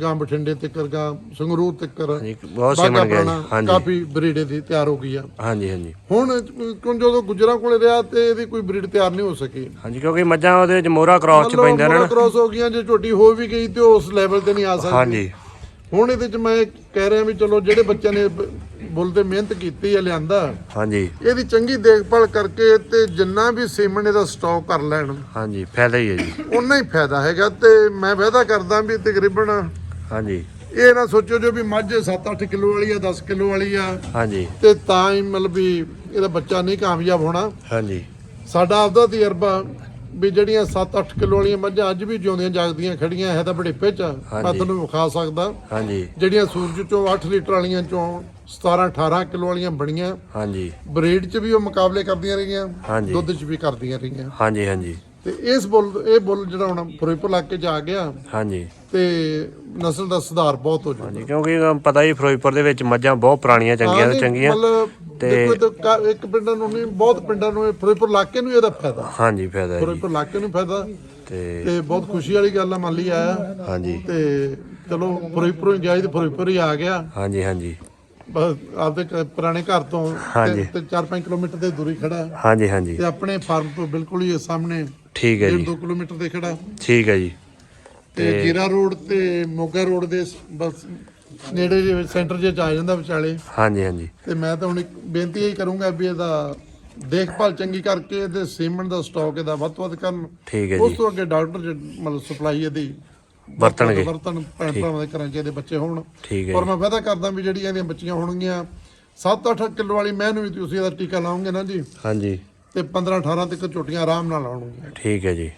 ਗਾਂ ਬਠਿੰਡੇ ਤੱਕ ਗਾਂ ਸੰਗਰੂਰ ਤੱਕ ਹਾਂਜੀ, ਬਹੁਤ ਸਿਮਣ ਗਿਆ ਜੀ। ਹਾਂਜੀ। ਕਾਫੀ ਬਰੀਡੇ ਦੀ ਤਿਆਰ ਹੋ ਗਈ ਆ ਹਾਂਜੀ ਹਾਂਜੀ ਹੁਣ ਕਿਉਂ ਜਦੋਂ ਗੁਜਰਾਂ ਕੋਲੇ ਰਿਹਾ ਤੇ ਇਹਦੀ ਕੋਈ ਬਰੀਡ ਤਿਆਰ ਨਹੀਂ ਹੋ ਸਕੀ ਹਾਂਜੀ ਕਿਉਂਕਿ ਮੱਝਾਂ ਉਹਦੇ ਵਿੱਚ ਮੋਹਰਾ ਕ੍ਰਾਸ ਚ ਪੈਂਦਾ ਨਾ ਕ੍ਰਾਸ ਹੋ ਗਈਆਂ ਜੇ ਝੋਟੀ ਹੋ ਵੀ ਗਈ ਤੇ ਉਸ ਲੈਵਲ ਤੇ ਨਹੀਂ ਆ ਸਕਦੀ ਹਾਂਜੀ ਹੁਣ ਇਹਦੇ ਚ ਮੈਂ ਕਹਿ ਰਿਹਾ ਵੀ ਚਲੋ ਜਿਹੜੇ ਬੱਚਿਆਂ ਨੇ ਬ- ਬੁੱਲ ਤੇ ਮਿਹਨਤ ਕੀਤੀ ਆ ਲਿਆਂਦਾ। ਹਾਂਜੀ। ਇਹਦੀ ਚੰਗੀ ਦੇਖਭਾਲ ਕਰਕੇ ਤੇ ਜਿੰਨਾ ਵੀ ਸੀਮਨ ਇਹਦਾ ਸਟਾਕ ਕਰ ਲੈਣ। ਹਾਂਜੀ ਫਾਇਦਾ ਹੀ ਹੈ ਜੀ। ਉਨਾ ਹੀ ਫਾਇਦਾ ਹੈਗਾ ਤੇ ਮੈਂ ਵਾਅਦਾ ਕਰਦਾ ਵੀ ਤਕਰੀਬਨ ਹਾਂਜੀ। ਇਹ ਨਾ ਸੋਚੋ ਜੋ ਵੀ ਮੱਝ 7-8 ਕਿਲੋ ਵਾਲੀ ਆ 10 ਕਿਲੋ ਵਾਲੀ ਆ। ਹਾਂਜੀ। ਤੇ ਤਾਂ ਹੀ ਮਤਲਬ ਵੀ ਇਹਦਾ ਬੱਚਾ ਨਹੀਂ ਕਾਮਯਾਬ ਹੋਣਾ। ਹਾਂਜੀ। ਸਾਡਾ ਆਪਦਾ ਤਜਰਬਾ ਵੀ ਜਿਹੜੀਆਂ 7-8 ਕਿਲੋ ਵਾਲੀਆਂ ਮੱਝਾਂ ਅੱਜ ਵੀ ਜਿਉਂਦੀਆਂ ਜਾਗਦੀਆਂ ਖੜੀਆਂ ਹੈ ਤਾਂ ਬੜੇਪੇ ਚ ਆ। ਮੈਂ ਹਾਂਜੀ। ਤੁਹਾਨੂੰ ਵਿਖਾ ਸਕਦਾ। ਹਾਂਜੀ। ਜਿਹੜੀਆਂ ਸੂਰਜ ਚੋਂ 8 ਲੀਟਰ ਵਾਲੀਆਂ ਚੋਂ 17-18 ਕਿਲੋ ਵਾਲੀਆਂ ਬਣੀਆਂ। ਹਾਂਜੀ। ਬਰੀਡ 'ਚ ਵੀ ਉਹ ਮੁਕਾਬਲੇ ਕਰਦੀਆਂ ਰਹੀਆਂ ਹਾਂਜੀ। ਦੁੱਧ 'ਚ ਵੀ ਕਰਦੀਆਂ ਰਹੀਆਂ। ਹਾਂਜੀ ਹਾਂਜੀ। ਤੇ ਇਸ ਬੁੱਲ ਇਹ ਬੁੱਲ ਜਿਹੜਾ ਹੁਣ ਫਿਰੋਜ਼ਪੁਰ ਇਲਾਕੇ 'ਚ ਆ ਗਿਆ ਹਾਂਜੀ। ਤੇ ਨਸਲ ਦਾ ਸੁਧਾਰ ਬਹੁਤ ਹੋ ਜਾਊਗਾ। ਹਾਂਜੀ ਕਿਉਂਕਿ ਪਤਾ ਹੀ ਫਿਰੋਜ਼ਪੁਰ ਦੇ ਵਿੱਚ ਮੱਝਾਂ ਬਹੁਤ ਪੁਰਾਣੀਆਂ ਚੰਗੀਆਂ ਤੋਂ ਚੰਗੀਆਂ। ਮਤਲਬ ਤੇ- ਦੇਖੋ ਇਹ ਤਾਂ ਕਾ- ਇੱਕ ਪਿੰਡਾਂ ਨੂੰ ਨਹੀਂ ਬਹੁਤ ਪਿੰਡਾਂ ਨੂੰ ਇਹ ਫਿਰੋਜ਼ਪੁਰ ਇਲਾਕੇ ਨੂੰ ਇਹਦਾ ਫਾਇਦਾ। ਹਾਂਜੀ ਫਾਇਦਾ ਜੀ। ਫਿਰੋਜ਼ਪੁਰ ਇਲਾਕੇ ਨੂੰ ਫਾਇਦਾ। ਤੇ ਤੇ ਬਹੁਤ ਖੁਸ਼ੀ ਵਾਲੀ ਗੱਲ ਆ ਮੰਨ ਲਈ ਆਇਆ। ਹਾਂਜੀ। ਤੇ ਚਲੋ ਫਿਰੋਜ਼ਪੁਰ ਹੀ ਗਿਆ ਸੀ ਤੇ ਫਿਰੋਜ਼ਪੁਰ ਹੀ ਆ ਗਿਆ। ਹਾਂਜੀ ਹਾਂਜੀ। ਆਪਦੇ ਘ- ਪੁਰਾਣੇ ਘਰ ਤੋਂ ਹਾਂਜੀ। ਤੇ 4-5 ਕਿਲੋਮੀਟਰ ਦੇ ਦੂਰੀ ਖੜਾ। ਹੈ ਹਾਂਜੀ ਹਾਂਜੀ। ਤੇ ਆਪਣੇ ਫਾਰਮ ਤੋਂ ਬਿਲਕੁਲ ਹੀ ਸਾਹਮਣੇ ਠੀਕ ਹੈ ਜੀ। 1.5 ਕਿਲੋਮੀਟਰ ਦੇ ਖੜਾ। ਠੀਕ ਹੈ ਜੀ। ਤੇ ਜੀਰਾ ਰੋਡ ਤੇ ਮੋਗਾ ਰੋਡ ਦੇ ਸ- ਬਸ ਨੇੜੇ ਜਿਹੇ ਸੈਂਟਰ ਜੇ ਚ ਆ ਜਾਂਦਾ ਵਿਚਾਲੇ। ਹਾਂਜੀ ਹਾਂਜੀ। ਤੇ ਮੈਂ ਤਾਂ ਹੁਣ ਇੱਕ ਬੇਨਤੀ ਇਹ ਕਰੂੰਗਾ ਵੀ ਇਹਦਾ ਦੇਖਭਾਲ ਚੰਗੀ ਕਰਕੇ ਇਹਦੇ ਸੀਮੈਂਟ ਦਾ ਸਟਾਕ ਇਹਦਾ ਵੱਧ ਤੋਂ ਵੱਧ ਕਰਨ। ਠੀਕ ਹੈ ਉਸ ਜੀ। ਤੋਂ ਅੱਗੇ ਡਾਕਟਰ ਜੇ ਮਤਲਬ ਸਪਲਾਈ ਇਹਦੀ ਵਰਤਣਗੇ। ਵਰਤਨ ਭੈਣ ਭਰਾਵਾਂ ਦੇ ਘਰਾਂ 'ਚ ਇਹਦੇ ਬੱਚੇ ਹੋਣ। ਠੀਕ ਹੈ ਔਰ ਮੈਂ ਵਾਅਦਾ ਕਰਦਾ ਵੀ ਜਿਹੜੀਆਂ ਇਹਦੀਆਂ ਬੱਚੀਆਂ ਹੋਣਗੀਆਂ 7-8 ਕਿਲੋ ਵਾਲੀ ਮੈਂ ਨੂੰ ਵੀ ਤੁਸੀਂ ਇਹਦਾ ਟੀਕਾ ਲਾਉਂਗੇ ਨਾ ਜੀ? ਹਾਂਜੀ। ਤੇ 15-18 ਤੱਕ ਝੋਟੀਆਂ ਆਰਾਮ ਨਾਲ ਆਉਣਗੀਆਂ। ਠੀਕ ਹੈ ਜੀ।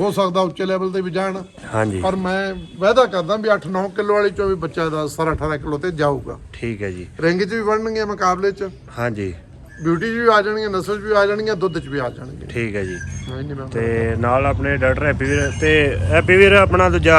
ਹੋ ਸਕਦਾ ਉੱਚੇ ਲੈਵਲ ਤੇ ਵੀ ਜਾਣ। ਹਾਂਜੀ। ਪਰ ਮੈਂ ਵਾਅਦਾ ਕਰਦਾ ਵੀ 8-9 ਕਿਲੋ ਵਾਲੀ ਚੋਂ ਵੀ ਬੱਚਾ ਦਾ 17-18 ਕਿਲੋ ਤੇ ਜਾਊਗਾ। ਠੀਕ ਹੈ ਜੀ। ਰਿੰਗ 'ਚ ਵੀ ਬਣਨਗੇ ਮੁਕਾਬਲੇ 'ਚ। ਹਾਂਜੀ। ਬਿਊਟੀ 'ਚ ਵੀ ਆ ਜਾਣਗੀਆਂ ਨਸਲ 'ਚ ਵੀ ਆ ਜਾਣਗੀਆਂ ਦੁੱਧ 'ਚ ਵੀ ਆ ਜਾਣਗੇ ਠੀਕ ਹੈ ਜੀ। ਤੇ ਨਾਲ ਆਪਣੇ ਡਾਕਟਰ ਹੈਪੀ ਵੀਰ ਤੇ ਹੈਪੀ ਵੀਰ ਆਪਣਾ ਦੂਜਾ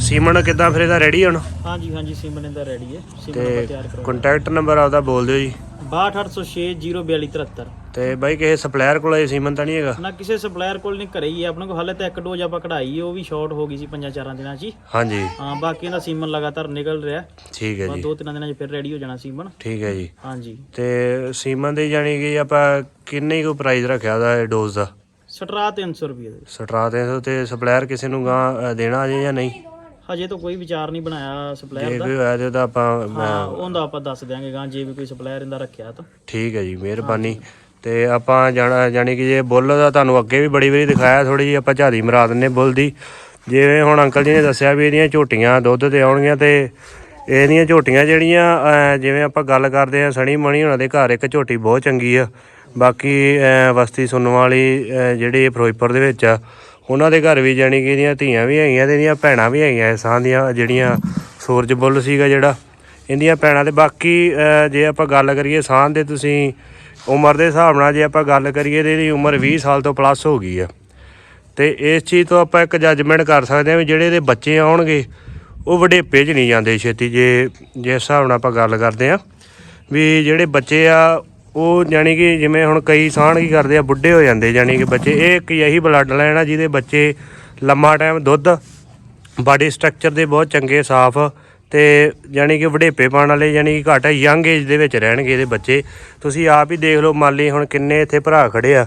ਸੀਮਨ ਕਿਦਾਂ ਫਿਰ ਇਹਦਾ ਰੈਡੀ ਹੁਣ? ਹਾਂਜੀ ਹਾਂਜੀ ਸਿਮਰਨ ਦਾ ਰੈਡੀ ਹੈ। ਸਿਮਰਨ ਆਪਾਂ ਤੇ ਤਿਆਰ ਕਰੋ ਕੰਟੈਕਟ ਨੰਬਰ ਆਪਦਾ ਬੋਲ ਦਿਓ ਜੀ। 62806 ਤੇ ਬਾਈ ਕਿਸੇ ਸਪਲਾਇਰ ਕੋਲ ਇਹ ਸੀਮਨ ਤਾਂ ਨਹੀਂ ਹੈਗਾ? ਨਾ ਕਿਸੇ ਸਪਲਾਇਰ ਕੋਲ ਨਹੀਂ ਘਰੇ ਹੀ ਹੈ ਆਪਣੇ ਕੋਲ ਹਾਲੇ ਤਾਂ ਇੱਕ ਡੋਜ਼ ਆਪਾਂ ਕਢਾਈ ਹੈ, ਉਹ ਵੀ ਸ਼ਾਰਟ ਹੋ ਗਈ ਸੀ ਪੰਜਾਂ ਚਾਰਾਂ ਦਿਨਾਂ 'ਚ ਹੀ। ਹਾਂਜੀ। ਹਾਂ ਬਾਕੀਆਂ ਦਾ ਸੀਮਨ ਲਗਾਤਾਰ ਨਿਕਲ ਰਿਹਾ। ਠੀਕ ਹੈ ਬਸ ਜੀ। ਦੋ ਤਿੰਨ ਦਿਨਾਂ 'ਚ ਫਿਰ ਰੈਡੀ ਹੋ ਜਾਣਾ ਸੀਮਨ। ਠੀਕ ਹੈ ਜੀ। ਹਾਂਜੀ। ਤੇ ਸੀਮਨ ਦੀ ਜਾਨੀ ਕਿ ਆਪਾਂ ਕਿੰਨੇ ਕੁ ਪ੍ਰਾਈਸ ਰੱਖਿਆ ਦਾ ਇਹ ਡੋਜ਼ ਦਾ? ਸਟਰਾ 300 ਰੁਪਏ ਦੇ। ਸਟਰਾ ਤੇ ਤੇ ਸਪਲਾਇਰ ਕਿਸੇ ਨੂੰ ਗਾਂ ਦੇਣਾ ਅਜੇ ਜਾਂ ਨਹੀਂ? ਹਜੇ ਤਾਂ ਕੋਈ ਵਿਚਾਰ ਨਹੀਂ ਬਣਾਇਆ ਜੇ ਸਪਲਾਇਰ ਦਾ। ਵੀ ਹੋਇਆ ਤੇ ਉਹਦਾ ਆਪਾਂ ਹਾਂ ਉਹਦਾ ਆਪਾਂ ਦੱਸ ਦਿਆਂਗੇ ਗਾਂ ਜੇ ਵੀ ਕੋਈ ਸਪਲਾਇਰ ਇਹਦਾ ਰੱਖਿਆ ਤਾਂ। ਠੀਕ ਹੈ ਜੀ ਮਿਹਰਬਾਨੀ। ਤੇ ਆਪਾਂ ਜਾਣਾ ਜਾਣੀ ਕਿ ਜੇ ਬੁੱਲ ਦਾ ਤੁਹਾਨੂੰ ਅੱਗੇ ਵੀ ਬੜੀ ਵਾਰੀ ਦਿਖਾਇਆ ਥੋੜੀ ਜਿਹੀ ਆਪਾਂ ਝਾਦੀ ਮਰਾ ਦਿੰਨੇ ਬੁੱਲ ਦੀ। ਜਿਵੇਂ ਹੁਣ ਅੰਕਲ ਜੀ ਨੇ ਦੱਸਿਆ ਵੀ ਇਹਦੀਆਂ ਝੋਟੀਆਂ ਦੁੱਧ ਤੇ ਆਉਣਗੀਆਂ ਤੇ ਇਹਦੀਆਂ ਝੋਟੀਆਂ ਜਿਹੜੀਆਂ ਅਹ, ਜਿਵੇਂ ਆਪਾਂ ਗੱਲ ਕਰਦੇ ਆ ਸਣੀ ਮਣੀ ਉਹਨਾਂ ਦੇ ਘਰ ਇੱਕ ਝੋਟੀ ਬਹੁਤ ਚੰਗੀ ਆ। ਬਾਕੀ ਅਹ, ਵਸਤੀ ਸੁਣਨ ਵਾਲੀ ਅਹ, ਜਿਹੜੀ ਫਿਰੋਜ਼ਪੁਰ ਦੇ ਵਿੱਚ ਆ ਉਹਨਾਂ ਦੇ ਘਰ ਵੀ ਜਾਣੀ ਕਿ ਇਹਦੀਆਂ ਧੀਆਂ ਵੀ ਹੈਗੀਆਂ ਤੇ ਇਹਦੀਆਂ ਭੈਣਾਂ ਵੀ ਹੈਗੀਆਂ ਇਸਾਂ ਦੀਆਂ ਜਿਹੜੀਆਂ ਸੂਰਜ ਬੁੱਲ ਸੀਗਾ ਜਿਹੜਾ, ਇਹਦੀਆਂ ਭੈਣਾਂ ਤੇ ਬਾਕੀ ਜੇ ਆਪਾਂ ਗੱਲ ਕਰੀਏ ਸਾਹ ਦੇ ਤੁਸੀਂ ਉਮਰ ਦੇ ਹਿਸਾਬ ਨਾਲ, ਜੇ ਆਪਾਂ ਗੱਲ ਕਰੀਏ ਤੇ ਇਹਦੀ ਉਮਰ 20 ਸਾਲ ਤੋਂ ਪਲੱਸ ਹੋ ਗਈ ਆ। ਤੇ ਇਸ ਚੀਜ਼ ਤੋਂ ਆਪਾਂ ਇੱਕ ਜੱਜਮੈਂਟ ਕਰ ਸਕਦੇ ਹਾਂ ਵੀ ਜਿਹੜੇ ਇਹਦੇ ਬੱਚੇ ਆਉਣਗੇ, ਉਹ ਵਡੇਪੇ 'ਚ ਨਹੀਂ ਜਾਂਦੇ ਛੇਤੀ, ਜੇ ਜਿਸ ਹਿਸਾਬ ਨਾਲ ਆਪਾਂ ਗੱਲ ਕਰਦੇ ਆ, ਵੀ ਜਿਹੜੇ ਬੱਚੇ ਆ ਉਹ ਜਾਣੀ ਕਿ ਜਿਵੇਂ ਹੁਣ ਕਈ ਸਾਣ ਕੀ ਕਰਦੇ ਆ, ਬੁੱਢੇ ਹੋ ਜਾਂਦੇ ਜਾਣੀ ਕਿ ਬੱਚੇ। ਇਹ ਇੱਕ ਇਹੀ ਬਲੱਡ ਲਾਈਨ ਆ ਜਿਹਦੇ ਬੱਚੇ ਲੰਮਾ ਟਾਈਮ ਦੁੱਧ ਬਾਡੀ ਸਟਰਕਚਰ ਦੇ ਬਹੁਤ ਚੰਗੇ, ਸਾਫ਼ ਤੇ ਯਾਨੀ ਕਿ ਵਡੇਪੇ ਪਾਉਣ ਵਾਲੇ ਯਾਨੀ ਕਿ ਘੱਟ ਯੰਗ ਏਜ ਦੇ ਵਿੱਚ ਰਹਿਣਗੇ ਇਹਦੇ ਬੱਚੇ। ਤੁਸੀਂ ਆਪ ਹੀ ਦੇਖ ਲਓ, ਮੰਨ ਲਈ ਹੁਣ ਕਿੰਨੇ ਇੱਥੇ ਭਰਾ ਖੜੇ ਆ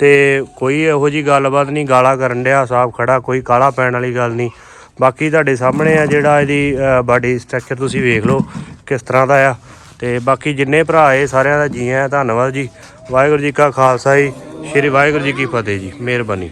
ਤੇ ਕੋਈ ਇਹੋ ਜੀ ਗੱਲਬਾਤ ਨਹੀਂ, ਗਾਲਾ ਕਰਨ ਡਿਆ, ਸਾਫ਼ ਖੜਾ, ਕੋਈ ਕਾਲਾ ਪੈਣ ਵਾਲੀ ਗੱਲ ਨਹੀਂ। ਬਾਕੀ ਤੁਹਾਡੇ ਸਾਹਮਣੇ ਆ ਜਿਹੜਾ ਇਹਦੀ ਬਾਡੀ ਸਟਰਕਚਰ ਤੁਸੀਂ ਵੇਖ ਲਓ ਕਿਸ ਤਰ੍ਹਾਂ ਦਾ ਆ। ਤੇ ਬਾਕੀ ਜਿੰਨੇ ਭਰਾ ਇਹ ਸਾਰਿਆਂ ਦਾ ਜੀ ਆਇਆਂ ਧੰਨਵਾਦ ਜੀ। ਵਾਹਿਗੁਰੂ ਜੀ ਕਾ ਖਾਲਸਾ ਜੀ, ਸ਼੍ਰੀ ਵਾਹਿਗੁਰੂ ਜੀ ਕੀ ਫਤਿਹ ਜੀ, ਮਿਹਰਬਾਨੀ।